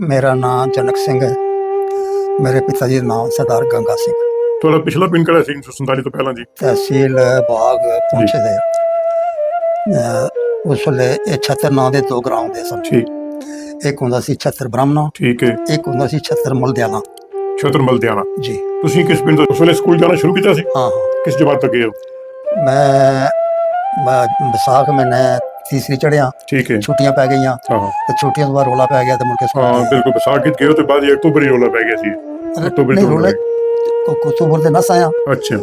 ਮੇਰਾ ਨਾਮ ਜਨਕ ਸਿੰਘ ਹੈ। ਮੇਰੇ ਪਿਤਾ ਜੀ ਦਾ ਨਾਮ ਸਰਦਾਰ ਗੰਗਾ ਸਿੰਘ। ਤੁਹਾਡਾ ਪਿਛਲਾ ਪਿੰਡ ਕਿਹੜਾ ਸੀ? 1947 ਤੋਂ ਪਹਿਲਾਂ ਜੀ। ਤਹਿਸੀਲ ਬਾਗ ਪੁੰਛ ਦੇ। ਅਹ ਉਸ ਵੇਲੇ ਇਹ ਛਤਰ ਨਾਂ ਦੇ ਦੋ ਗ੍ਰਾਮ ਦੇ ਸਨ। ਠੀਕ। ਇੱਕ ਹੁੰਦਾ ਸੀ ਛਤਰ ਬ੍ਰਾਹਮਣਾ। ਠੀਕ ਹੈ। ਇੱਕ ਹੁੰਦਾ ਸੀ ਛਤਰ ਮਲਦਿਆਣਾ। ਛਤਰਮਲ ਦਿਆਣਾ ਜੀ। ਤੁਸੀਂ ਕਿਸ ਪਿੰਡ ਤੋਂ ਉਸ ਵੇਲੇ ਸਕੂਲ ਜਾਣਾ ਸ਼ੁਰੂ ਕੀਤਾ ਸੀ? ਹਾਂ ਹਾਂ। ਕਿਸ ਜਮਾਤ ਤੱਕ ਗਏ ਹੋ? ਮੈਂ ਮੈਂ ਵਿਸਾਖ ਮਹੀਨੇ ਤੀਸਰੀ ਚੜਿਆ ਠੀਕ ਹੈ। ਛੁੱਟੀਆਂ ਪੈ ਗਈਆਂ ਹਾਂ ਤੇ ਛੁੱਟੀਆਂ ਤੋਂ ਬਾਅਦ ਰੋਲਾ ਪੈ ਗਿਆ ਤੇ ਮੁੜ ਕੇ ਹਾਂ। ਬਿਲਕੁਲ ਵਿਸਾਖੀ ਗਏ ਤੇ ਬਾਅਦ ਅਕਤੂਬਰ ਹੀ ਰੋਲਾ ਪੈ ਗਿਆ ਸੀ। ਅਕਤੂਬਰ ਤੋਂ ਰੋਲਾ ਕੁਤੂਬਰ ਦੇ ਨਸ ਆਇਆ। ਅੱਛਾ।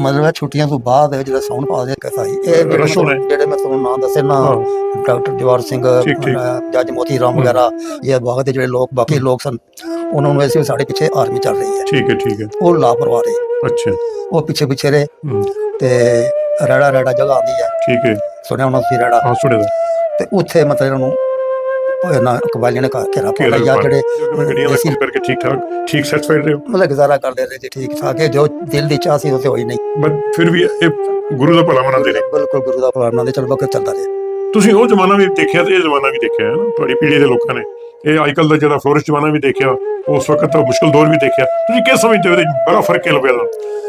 ਮਤਲਬ ਇਹ ਛੁੱਟੀਆਂ ਤੋਂ ਬਾਅਦ ਜਿਹੜਾ ਸੌਣ ਪਾ ਦੇ ਸੀ ਇਹ ਜਿਹੜੇ ਮੈਂ ਤੁਹਾਨੂੰ ਨਾਂ ਦੱਸੇ ਨਾ ਡਾਕਟਰ ਜਵਾਰ ਸਿੰਘ ਜੱਜ ਮੋਤੀ ਰਾਮ ਵਗੈਰਾ ਇਹ ਬਾਗ ਦੇ ਜਿਹੜੇ ਲੋਕ ਬਾਕੀ ਲੋਕ ਸਨ ਉਹਨਾਂ ਨੂੰ ਐਸੇ ਸਾਡੇ ਪਿੱਛੇ ਆਰਮੀ ਚੱਲ ਰਹੀ ਹੈ। ਠੀਕ ਹੈ ਠੀਕ ਹੈ। ਉਹ ਲਾਪਰਵਾਹ ਰਹੇ। ਅੱਛਾ। ਉਹ ਪਿੱਛੇ ਪਿੱਛੇ ਰਹੇ ਤੇ ਰੜਾ ਰੜਾ ਜਗ੍ਹਾ ਆਉਂਦੀ ਹੈ। ਠੀਕ ਹੈ। ਸੁਣਿਆ ਉਹਨਾਂ ਸੀ ਰੜਾ? ਹਾਂ ਸੁਣਿਆ। ਤੇ ਉੱਥੇ ਮਤਲਬ ਇਹਨਾਂ ਨੂੰ ਉਹ ਇਹਨਾਂ ਕਬਾਲੀਆਂ ਨੇ ਘੇਰਾ ਪਾ ਜਿਹੜੇ ਗੱਡੀਆਂ ਕੰਮ ਕਰਕੇ ਠੀਕ ਠਾਕ ਠੀਕ ਸੈਟੀਸਫਾਈਡ ਰਹੇ ਮਤਲਬ ਗੁਜ਼ਾਰਾ ਕਰਦੇ ਰਹੇ ਜੀ ਠੀਕ ਠਾਕ। ਹੈ ਜੋ ਦਿਲ ਦੀ ਚਾਹ ਸੀ ਉਹ ਤੇ ਹੋਈ ਨਹੀਂ। ਬਟ ਫਿਰ ਵੀ ਇਹ ਗੁਰੂ ਦਾ ਭਲਾ ਮਨਾਉਂਦੇ ਨੇ। ਬਿਲਕੁਲ ਗੁਰੂ ਦਾ ਪਲਾਨਾ ਦੇ ਚਲ ਵਕਤ ਚੱਲਦਾ ਰਿਹਾ ਤੁਸੀਂ ਉਹ ਜ਼ਮਾਨਾ ਵੀ ਦੇਖਿਆ ਤੇ ਇਹ ਜ਼ਮਾਨਾ ਵੀ ਦੇਖਿਆ ਹੈ ਨਾ ਤੁਹਾਡੀ ਪੀੜ੍ਹੀ ਦੇ ਲੋਕਾਂ ਨੇ। ਇਹ ਅੱਜਕੱਲ ਦਾ ਜਿਹੜਾ ਫਲੋਰਿਸ਼ ਜ਼ਮਾਨਾ ਵੀ ਦੇਖਿਆ ਉਸ ਵਕਤ ਦਾ ਮੁਸ਼ਕਲ ਦੌਰ ਵੀ ਦੇਖਿਆ। ਤੁਸੀਂ ਕਿਸ ਸਮਝਦੇ ਹੋ ਇਹਦੇ ਬੜਾ ਫ਼ਰਕ ਹੈ ਲੱਭਿਆ ਦਾ?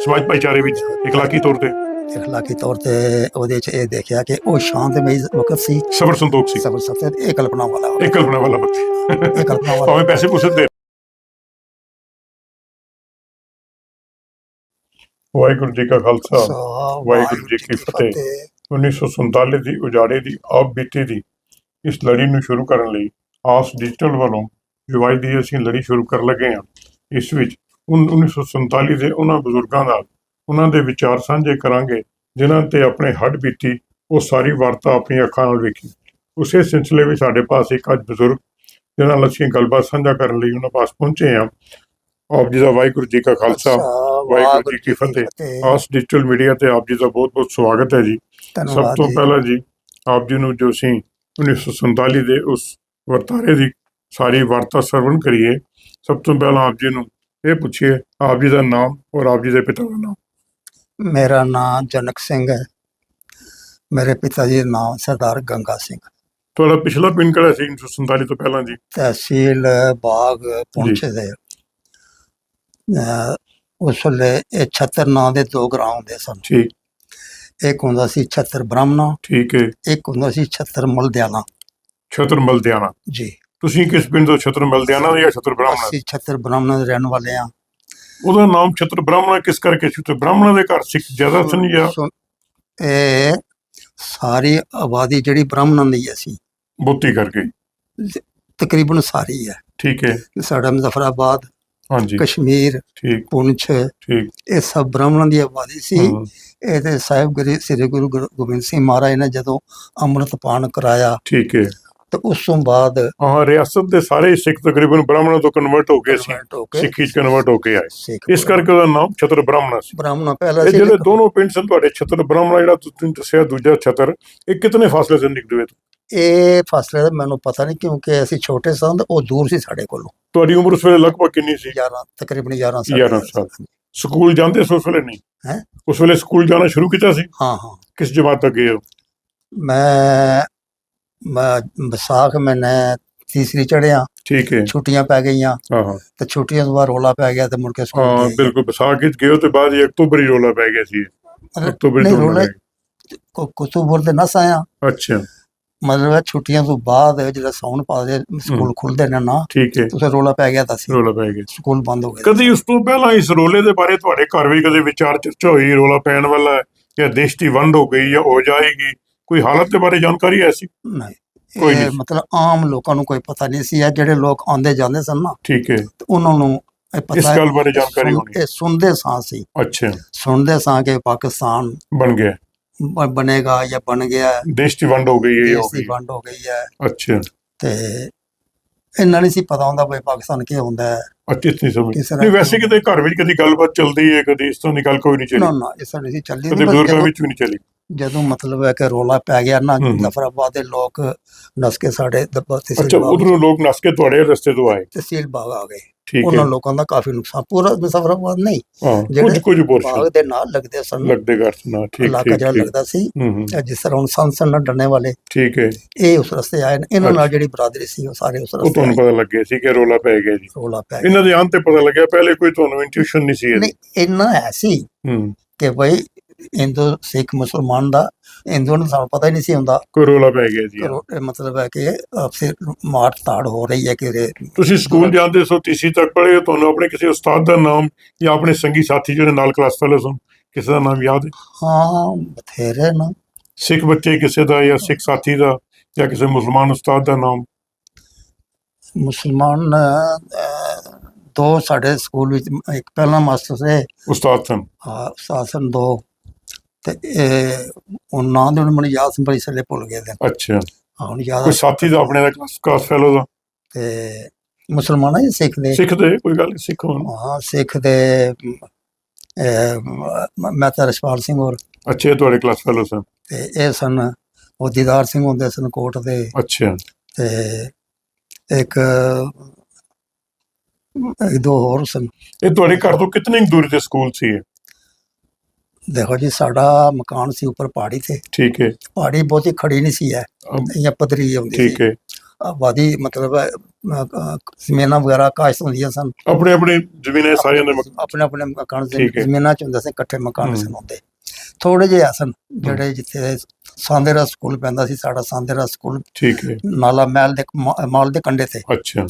ਸਮਾਜ ਭਾਈਚਾਰੇ ਵਿੱਚ ਇਖਲਾਕੀ ਤੌਰ ਤੇ। ਇਖਲਾਕੀ ਤੌਰ ਤੇ ਉਹਦੇ ਚ ਇਹ ਦੇਖਿਆ ਕਿ ਉਹ ਸ਼ਾਂਤਮਈ ਵਕਤ ਸੀ ਸਬਰ ਸੰਤੋਖ ਸੀ ਸਬਰ ਸਬਰ ਇਹ ਕਲਪਨਾ ਵਾਲਾ ਇੱਕ ਕਲਪਨਾ ਵਾਲਾ ਵਕਤ ਇਹ ਕਲਪਨਾ ਵਾਲਾ ਭਾਵੇਂ ਪੈਸੇ ਪੂਸੇ ਦੇ ਵਾਹਿਗੁਰੂ ਜੀ ਕਾ ਖਾਲਸਾ ਵਾਹਿਗੁਰੂ ਜੀ ਕੀ ਫਤਿਹ। 1947 ਦੀ ਉਜਾੜੇ ਦੀ ਆਪ ਬੀਤੀ ਦੀ ਇਸ ਲੜੀ ਨੂੰ ਸ਼ੁਰੂ ਕਰਨ ਲਈ ਆਸ ਡਿਜੀਟਲ ਵੱਲੋਂ ਅੱਜ ਦੀ ਅਸੀਂ ਲੜੀ ਸ਼ੁਰੂ ਕਰਨ ਲੱਗੇ ਹਾਂ ਇਸ ਵਿੱਚ ਉਨ- 1947 ਦੇ ਉਹਨਾਂ ਬਜ਼ੁਰਗਾਂ ਨਾਲ ਉਹਨਾਂ ਦੇ ਵਿਚਾਰ ਸਾਂਝੇ ਕਰਾਂਗੇ ਜਿਨ੍ਹਾਂ ਤੇ ਆਪਣੇ ਹੱਡ ਬੀਤੀ ਉਹ ਸਾਰੀ ਵਾਰਤਾ ਆਪਣੀਆਂ ਅੱਖਾਂ ਨਾਲ ਵੇਖੀ। ਉਸੇ ਸਿਲਸਿਲੇ ਵਿੱਚ ਸਾਡੇ ਪਾਸ ਇੱਕ ਅੱਜ ਬਜ਼ੁਰਗ ਜਿਹਨਾਂ ਨਾਲ ਅਸੀਂ ਗੱਲਬਾਤ ਸਾਂਝਾ ਕਰਨ ਲਈ ਉਹਨਾਂ ਪਾਸ ਪਹੁੰਚੇ ਹਾਂ। ਆਪ ਜੀ ਦਾ ਵਾਹਿਗੁਰੂ ਜੀ ਕਾ ਖਾਲਸਾ ਵਾਹਿਗੁਰੂ ਜੀ ਕੀ ਫਤਿਹ। ਆਸ ਡਿਜੀਟਲ ਮੀਡੀਆ ਤੇ ਆਪ ਜੀ ਦਾ ਬਹੁਤ ਬਹੁਤ ਸਵਾਗਤ ਹੈ ਜੀ। ਸਭ ਤੋਂ। ਪਹਿਲਾਂ ਜੀ ਆਪ ਜੀ ਨੂੰ ਜੋ ਅਸੀਂ 1947 ਦੇ ਉਸ ਵਰਤਾਰੇ ਦੀ ਸਾਰੀ ਵਾਰਤਾ ਸਰਵਣ ਕਰੀਏ ਸਭ ਤੋਂ ਪਹਿਲਾਂ ਆਪ ਜੀ ਨੂੰ ਇਹ ਪੁੱਛੀਏ ਆਪ ਜੀ ਦਾ ਨਾਮ ਔਰ ਆਪ ਜੀ ਦੇ ਪਿਤਾ ਦਾ ਨਾਮ। ਮੇਰਾ ਨਾਮ ਜਨਕ ਸਿੰਘ ਹੈ। ਮੇਰੇ ਪਿਤਾ ਜੀ ਦਾ ਨਾਮ ਸਰਦਾਰ ਗੰਗਾ ਸਿੰਘ। ਤੁਹਾਡਾ ਪਿਛਲਾ ਪਿੰਡ ਕਿਹੜਾ ਸੀ? 1947 ਤੋਂ ਪਹਿਲਾਂ ਜੀ। ਤਹਿਸੀਲ ਬਾਗ ਪੁੰਛ ਦੇ। ਅਹ, ਉਸ ਵੇਲੇ ਇਹ ਛਤਰ ਨਾਂ ਦੇ ਦੋ ਗ੍ਰਾਮ ਹੁੰਦੇ ਸਨ। ਠੀਕ। ਇੱਕ ਹੁੰਦਾ ਸੀ ਛਤਰ ਬ੍ਰਾਹਮਣਾ। ਠੀਕ ਹੈ। ਇੱਕ ਹੁੰਦਾ ਸੀ ਛਤਰ ਮਲਦਿਆਣਾ। ਛਤਰ ਮਲਦਿਆਣਾ। ਜੀ। ਤੁਸੀਂ ਕਿਸ ਪਿੰਡ ਤੋਂ ਛਤਰ ਮਲਦਿਆਣਾ ਦੇ ਜਾਂ ਛਤਰ ਬ੍ਰਾਹਮਣਾ? ਅਸੀਂ ਛਤਰ ਬ੍ਰਾਹਮਣਾ ਦੇ ਰਹਿਣ ਵਾਲੇ ਆ ਉਹਦਾ ਨਾਮ ਛਤਰ ਬ੍ਰਾਹਮਣਾ ਕਿਸ ਕਰਕੇ ਸੀ ਤੇ ਬ੍ਰਾਹਮਣਾ ਦੇ ਘਰ ਸਿੱਖ ਜ਼ਿਆਦਾ ਸਨ ਜਾਂ ਇਹ ਸਾਰੀ ਆਬਾਦੀ ਜਿਹੜੀ ਬ੍ਰਾਹਮਣਾਂ ਦੀ ਹੈ ਸੀ। ਬੋਤੀ ਕਰਕੇ। ਤਕਰੀਬਨ ਸਾਰੀ ਹੈ। ਠੀਕ ਹੈ। ਸਾਡਾ ਮੁਜ਼ਫਰਾਬਾਦ ਹਾਂਜੀ। ਕਸ਼ਮੀਰ ਠੀਕ। ਪੁੰਛ ਠੀਕ। ਇਹ ਸਭ ਬ੍ਰਾਹਮਣਾਂ ਦੀ ਆਬਾਦੀ ਸੀ। ਹਮ, ਇਹ ਤੇ ਸਾਹਿਬ ਗੁਰੂ ਸ੍ਰੀ ਗੁਰੂ ਗੋਬਿੰਦ ਸਿੰਘ ਮਹਾਰਾਜ ਨੇ ਜਦੋਂ ਅੰਮ੍ਰਿਤ ਪਾਨ ਕਰਾਇਆ ਠੀਕ ਹੈ। ਤੇ ਉਸ ਤੋਂ ਬਾਅਦ ਹਾਂ ਰਿਆਸਤ ਦੇ ਸਾਰੇ ਸਿੱਖ ਤਕਰੀਬਨ ਬ੍ਰਾਹਮਣਾਂ ਤੋਂ ਕਨਵਰਟ ਹੋ ਗਏ ਸੀ। convert ਹੋ ਕੇ ਸਿੱਖੀ ਚ ਕਨਵਰਟ ਹੋ ਕੇ ਆਏ। ਸਿੱਖ ਇਸ ਕਰਕੇ ਉਹਦਾ ਨਾਮ ਛਤਰ ਬ੍ਰਾਹਮਣਾ ਸੀ। ਬ੍ਰਾਹਮਣਾ ਪਹਿਲਾ ਇਹ ਸੀ। ਜਿਹੜੇ ਦੋਨੋਂ ਪਿੰਡ ਸਨ ਤੁਹਾਡੇ ਛਤਰ ਬ੍ਰਾਹਮਣਾ ਜਿਹੜਾ ਤੁਸੀਂ ਦੱਸਿਆ ਦੂਜਾ ਛਤਰ ਇਹ ਕਿਤਨੇ ਫਾਸਲੇ ਤੋਂ ਨਿਕਲਦੇ ਇਹ ਫਸਲੇ ਦਾ ਮੈਨੂੰ ਪਤਾ ਨਹੀਂ ਕਿਉਂਕਿ ਅਸੀਂ ਛੋਟੇ ਸਾਂ ਤੇ ਉਹ ਦੂਰ ਸੀ ਸਾਡੇ ਕੋਲੋਂ। ਤੁਹਾਡੀ ਉਮਰ ਉਸ ਵੇਲੇ ਲਗਭਗ ਕਿੰਨੀ ਸੀ? 11 ਤਕਰੀਬਨ 11 ਸਾਲ। 11 ਸਾਲ। ਸਕੂਲ ਜਾਂਦੇ ਸੀ ਉਸ ਵੇਲੇ ਨਹੀਂ? ਹੈਂ? ਉਸ ਵੇਲੇ ਸਕੂਲ ਜਾਣਾ ਸ਼ੁਰੂ ਕੀਤਾ ਸੀ? ਹਾਂ ਹਾਂ। ਕਿਸ ਜਮਾਤ ਤੱਕ ਗਏ ਹੋ? ਮੈਂ ਮੈਂ ਵਿਸਾਖ ਮਹੀਨੇ ਤੀਸਰੀ ਚੜਿਆ ਠੀਕ ਹੈ। ਛੁੱਟੀਆਂ ਪੈ ਗਈਆਂ। ਹਾਂ ਹਾਂ। ਤੇ ਛੁੱਟੀਆਂ ਤੋਂ ਬਾਅਦ ਰੋਲਾ ਪੈ ਗਿਆ ਤੇ ਮੁੜ ਕੇ ਸਕੂਲ ਹਾਂ ਗਏ। ਬਿਲਕੁਲ। ਵਿਸਾਖੀ ਚ ਗਏ ਹੋ ਤੇ ਬਾਅਦ ਅਕਤੂਬਰ ਹੀ ਰੋਲਾ ਪੈ ਗਿਆ ਸੀ। ਮਤਲਬ ਅਕਤੂਬਰ ਨਹੀਂ ਤੋਂ ਰੋਲਾ ਕੋ- ਕੁਤੂਬਰ ਦੇ ਨਸ ਆਇਆ। ਅੱਛਾ। ਮਤਲਬ ਇਹ ਛੁੱਟੀਆਂ ਤੋਂ ਬਾਅਦ ਜਿਹੜਾ ਸੌਣ ਪਾ ਦੇ ਸਕੂਲ ਖੁੱਲਦੇ ਨੇ ਨਾ ਠੀਕ ਹੈ। ਉਸੇ ਰੋਲਾ ਪੈ ਗਿਆ ਤਾਂ ਸੀ। ਰੋਲਾ ਪੈ ਗਿਆ। ਸਕੂਲ ਬੰਦ ਹੋ ਗਏ। ਕਦੀ ਉਸ ਤੋਂ ਪਹਿਲਾਂ ਇਸ ਰੋਲੇ ਦੇ ਬਾਰੇ ਤੁਹਾਡੇ ਘਰ ਵੀ ਕਦੇ ਵਿਚਾਰ ਚਰਚਾ ਹੋਈ ਰੋਲਾ ਪੈਣ ਵਾਲਾ ਹੈ? ਜਾਂ ਦੇਸ਼ ਦੀ ਵੰਡ ਹੋ ਗਈ ਜਾਂ ਹੋ ਜਾਏਗੀ? ਕੋਈ ਹਾਲਤ ਦੇ ਬਾਰੇ ਜਾਣਕਾਰੀ ਐਸੀ? ਨਹੀਂ। ਕੋਈ ਇਹ ਨਹੀਂ। ਮਤਲਬ ਆਮ ਲੋਕਾਂ ਨੂੰ ਕੋਈ ਪਤਾ ਨਹੀਂ ਸੀ ਇਹ ਜਿਹੜੇ ਲੋਕ ਆਉਂਦੇ ਜਾਂਦੇ ਸਨ ਨਾ ਠੀਕ ਹੈ। ਤੇ ਉਹਨਾਂ ਨੂੰ ਇਹ ਪਤਾ ਇਸ ਗੱਲ ਬਾਰੇ ਜਾਣਕਾਰੀ ਸੁਣ- ਹੋਣੀ ਇਹ ਸੁਣਦੇ ਸਾਂ ਸੀ ਅੱਛਾ। ਸੁਣਦੇ ਸਾਂ ਕਿ ਪਾਕਿਸਤਾਨ ਬਣ ਗਿਆ। ਬ- ਬਣੇਗਾ ਜਾਂ ਬਣ ਗਿਆ। ਹੈ, ਦੇਸ਼ ਦੀ ਵੰਡ ਹੋ ਗਈ ਹੈ ਹੋ ਦੇਸ਼ ਦੀ ਗਈ। ਵੰਡ ਹੋ ਗਈ ਹੈ। ਅੱਛਾ। ਤੇ ਇਹਨਾਂ ਨਹੀਂ ਸੀ ਪਤਾ ਹੁੰਦਾ ਵੀ ਪਾਕਿਸਤਾਨ ਕੀ ਹੁੰਦਾ ਹੈ। ਅੱਛੀ ਨਹੀਂ ਸਮਝ। ਤਰ੍ਹਾਂ ਨਹੀਂ ਵੈਸੇ ਕਿਤੇ ਘਰ ਵਿੱਚ ਕਦੀ ਗੱਲਬਾਤ ਚੱਲਦੀ ਹੈ ਕਦੀ ਇਸ ਤੋਂ ਨਿਕਲ ਕੋਈ ਨਹੀਂ ਚੱਲੀ। ਨਾ ਨਾ ਇਹ ਸਾਡੀ ਸੀ ਚੱਲਦੀ। ਕਦੇ ਨਹੀਂ, ਬਸ ਬਜ਼ੁਰਗਾਂ ਜਦੋਂ- ਵਿੱਚ ਵੀ ਨਹੀਂ ਚੱਲੀ। ਜਦੋਂ ਮਤਲਬ ਹੈ ਕਿ ਰੋਲਾ ਪੈ ਗਿਆ ਨਾ। ਨਫਰਾਬਾਦ ਦੇ ਲੋਕ ਨਸ ਕੇ ਸਾਡੇ ਦੱਬਾ ਅੱਛਾ ਤਹਿਸੀਲ ਬਾਗ ਉਧਰੋਂ ਲੋਕ ਨਸ ਕੇ ਤੁਹਾਡੇ ਰਸਤੇ ਤੋਂ ਆਏ? ਤਹਿਸੀਲ ਬਾਗ ਆ ਗਏ। ਉਹਨਾਂ ਲੋਕਾਂ ਦਾ ਕਾਫੀ ਨੁਕਸਾਨ ਪੂਰਾ ਨਫਰਾਬਾਦ ਨਹੀਂ। ਕੁਝ ਜਿਹੜੇ ਕੁਝ ਪੋਰਸ਼ਨ ਬਾਗ ਦੇ ਨਾਲ ਲੱਗਦੇ ਸਨ। ਲੱਗਦੇ ਘਰ ਨਾ ਠੀਕ ਇਲਾਕਾ ਠੀਕ ਜਿਹੜਾ ਠੀਕ। ਲੱਗਦਾ ਸੀ ਜਿਸ ਤਰ੍ਹਾਂ ਹੁਣ ਸੰਸਨ ਨਾਲ ਡਰਨੇ ਵਾਲੇ ਠੀਕ ਹੈ। ਇਹ ਉਸ ਰਸਤੇ ਆਏ ਇਹਨਾਂ ਨਾਲ ਜਿਹੜੀ ਬਰਾਦਰੀ ਸੀ ਉਹ ਸਾਰੇ ਉਸ ਉਹ ਰਸਤੇ ਤੁਹਾਨੂੰ। ਪਤਾ ਲੱਗਿਆ ਸੀ ਕਿ ਰੋਲਾ ਪੈ ਗਿਆ ਜੀ। ਰੌਲਾ ਪੈ ਗਿਆ। ਇਹਨਾਂ ਦੇ ਅੰਤ ਤੇ ਪਤਾ ਲੱਗਿਆ ਪਹਿਲੇ ਕੋਈ ਤੁਹਾਨੂੰ ਇੰਟੂਇਸ਼ਨ ਨਹੀਂ ਸੀ। ਨਹੀਂ ਇੰਨਾ ਹੈ ਸੀ ਹੂੰ। ਕਿ ਭਾਈ ਹਿੰਦੂ ਸਿੱਖ ਮੁਸਲਮਾਨ ਦਾ ਹਿੰਦੂ ਨੂੰ ਸਾਨੂੰ ਪਤਾ ਹੀ ਨਹੀਂ ਸੀ ਹੁੰਦਾ। ਕੋਈ ਰੋਲਾ ਪੈ ਗਿਆ ਜੀ। ਇਹ ਮਤਲਬ ਹੈ ਕਿ ਆਪਸੇ ਮਾਰ ਤਾੜ ਹੋ ਰਹੀ ਹੈ ਕਿ ਰੇ- ਤੁਸੀਂ ਸਕੂਲ ਜਾਂਦੇ ਸੋ ਤੀਸਰੀ ਤੱਕ ਪੜ੍ਹੇ ਹੋ, ਤੁਹਾਨੂੰ ਆਪਣੇ ਕਿਸੇ ਉਸਤਾਦ ਦਾ ਨਾਮ ਜਾਂ ਆਪਣੇ ਸੰਗੀ ਸਾਥੀ ਜਿਹੜੇ ਨਾਲ ਕਲਾਸ ਫੈਲੋ ਸਨ ਕਿਸੇ ਦਾ ਨਾਮ ਯਾਦ ਹੈ? ਹਾਂ ਬਥੇਰੇ ਨਾ। ਸਿੱਖ ਬੱਚੇ ਕਿਸੇ ਦਾ ਜਾਂ ਸਿੱਖ ਸਾਥੀ ਦਾ ਜਾਂ ਕਿਸੇ ਮੁਸਲਮਾਨ ਉਸਤਾਦ ਦਾ ਨਾਮ? ਮੁਸਲਮਾਨ ਅਹ, ਦੋ ਸਾਡੇ ਸਕੂਲ ਵਿੱਚ ਇੱਕ ਪਹਿਲਾ ਮਾਸਟਰ ਸੀ। ਉਸਤਾਦ ਸਨ। ਹਾਂ, ਸਾਸਨ ਦੋ। ਤੇ ਇਹ ਉਹ ਨਾਂ ਦੇ ਹੁਣ ਮੈਨੂੰ ਯਾਦ ਸੀ ਪਰ ਇਸ ਵੇਲੇ ਭੁੱਲ ਗਏ ਦੇ ਅੱਛਾ। ਹਾਂ, ਹੁਣ ਯਾਦ ਕੋਈ ਆ- ਸਾਥੀ ਦਾ ਆਪਣੇ ਦਾ ਕਲਾਸ ਫੈਲੋ ਦਾ? ਤੇ ਮੁਸਲਮਾਨ ਹੈ ਸਿੱਖ ਦੇ? ਸਿੱਖ ਦੇ ਕੋਈ ਗੱਲ ਨਹੀਂ ਸਿੱਖ ਹੋਣ। ਹਾਂ ਸਿੱਖ ਦੇ ਅਹ, ਮ- ਮੈਂ ਤਾਂ ਰਸ਼ਪਾਲ ਸਿੰਘ ਹੋਰ। ਅੱਛੇ ਤੁਹਾਡੇ ਕਲਾਸ ਫੈਲੋ ਸਨ। ਤੇ ਇਹ ਸਨ ਉਹ ਦੀਦਾਰ ਸਿੰਘ ਹੁੰਦੇ ਸਨ ਕੋਟ ਦੇ। ਅੱਛਾ। ਤੇ ਇੱਕ ਇੱਕ ਦੋ ਹੋਰ ਸਨ। ਇਹ ਤੁਹਾਡੇ ਘਰ ਤੋਂ ਕਿੰਨੀ ਕੁ ਦੂਰੀ ਤੇ ਸਕੂਲ ਸੀ ਇਹ? ਦੇਖੋ ਜੀ ਸਾਡਾ ਮਕਾਨ ਸੀ ਉੱਪਰ ਪਹਾੜੀ ਤੇ। ਠੀਕ ਹੈ। ਪਹਾੜੀ ਬਹੁਤੀ ਖੜੀ ਨਹੀਂ ਸੀ ਹੈ ਇਹ ਪੱਧਰੀ ਹੁੰਦੀ ਠੀਕ ਸੀ ਹੈ ਆਬਾਦੀ ਮਤਲਬ ਜ਼ਮੀਨਾਂ ਵਗੈਰਾ ਕਾਸ਼ਤ ਹੁੰਦੀਆਂ ਸਨ। ਆਪਣੇ ਆਪਣੇ ਜ਼ਮੀਨਾਂ ਸਾਰਿਆਂ ਦੇ ਆਪਣੇ ਆਪਣੇ ਮਕਾਨ ਠੀਕ। ਜ਼ਮੀਨਾਂ ਚ ਹੁੰਦੇ ਸੀ ਇਕੱਠੇ ਮਕਾਨ। ਸਨ ਹੁੰਦੇ ਥੋੜੇ ਜਿਹੇ ਆ ਸਨ ਜਿਹੜੇ ਜਿੱਥੇ ਸਾਂਦੇਰਾ ਸਕੂਲ ਪੈਂਦਾ ਸੀ ਸਾਡਾ ਸਾਂਦੇਰਾ ਸਕੂਲ। ਠੀਕ ਹੈ। ਨਾਲਾ ਮਹਿਲ ਦੇ ਮਾਲ ਦੇ ਕੰਢੇ ਤੇ। ਅੱਛਾ।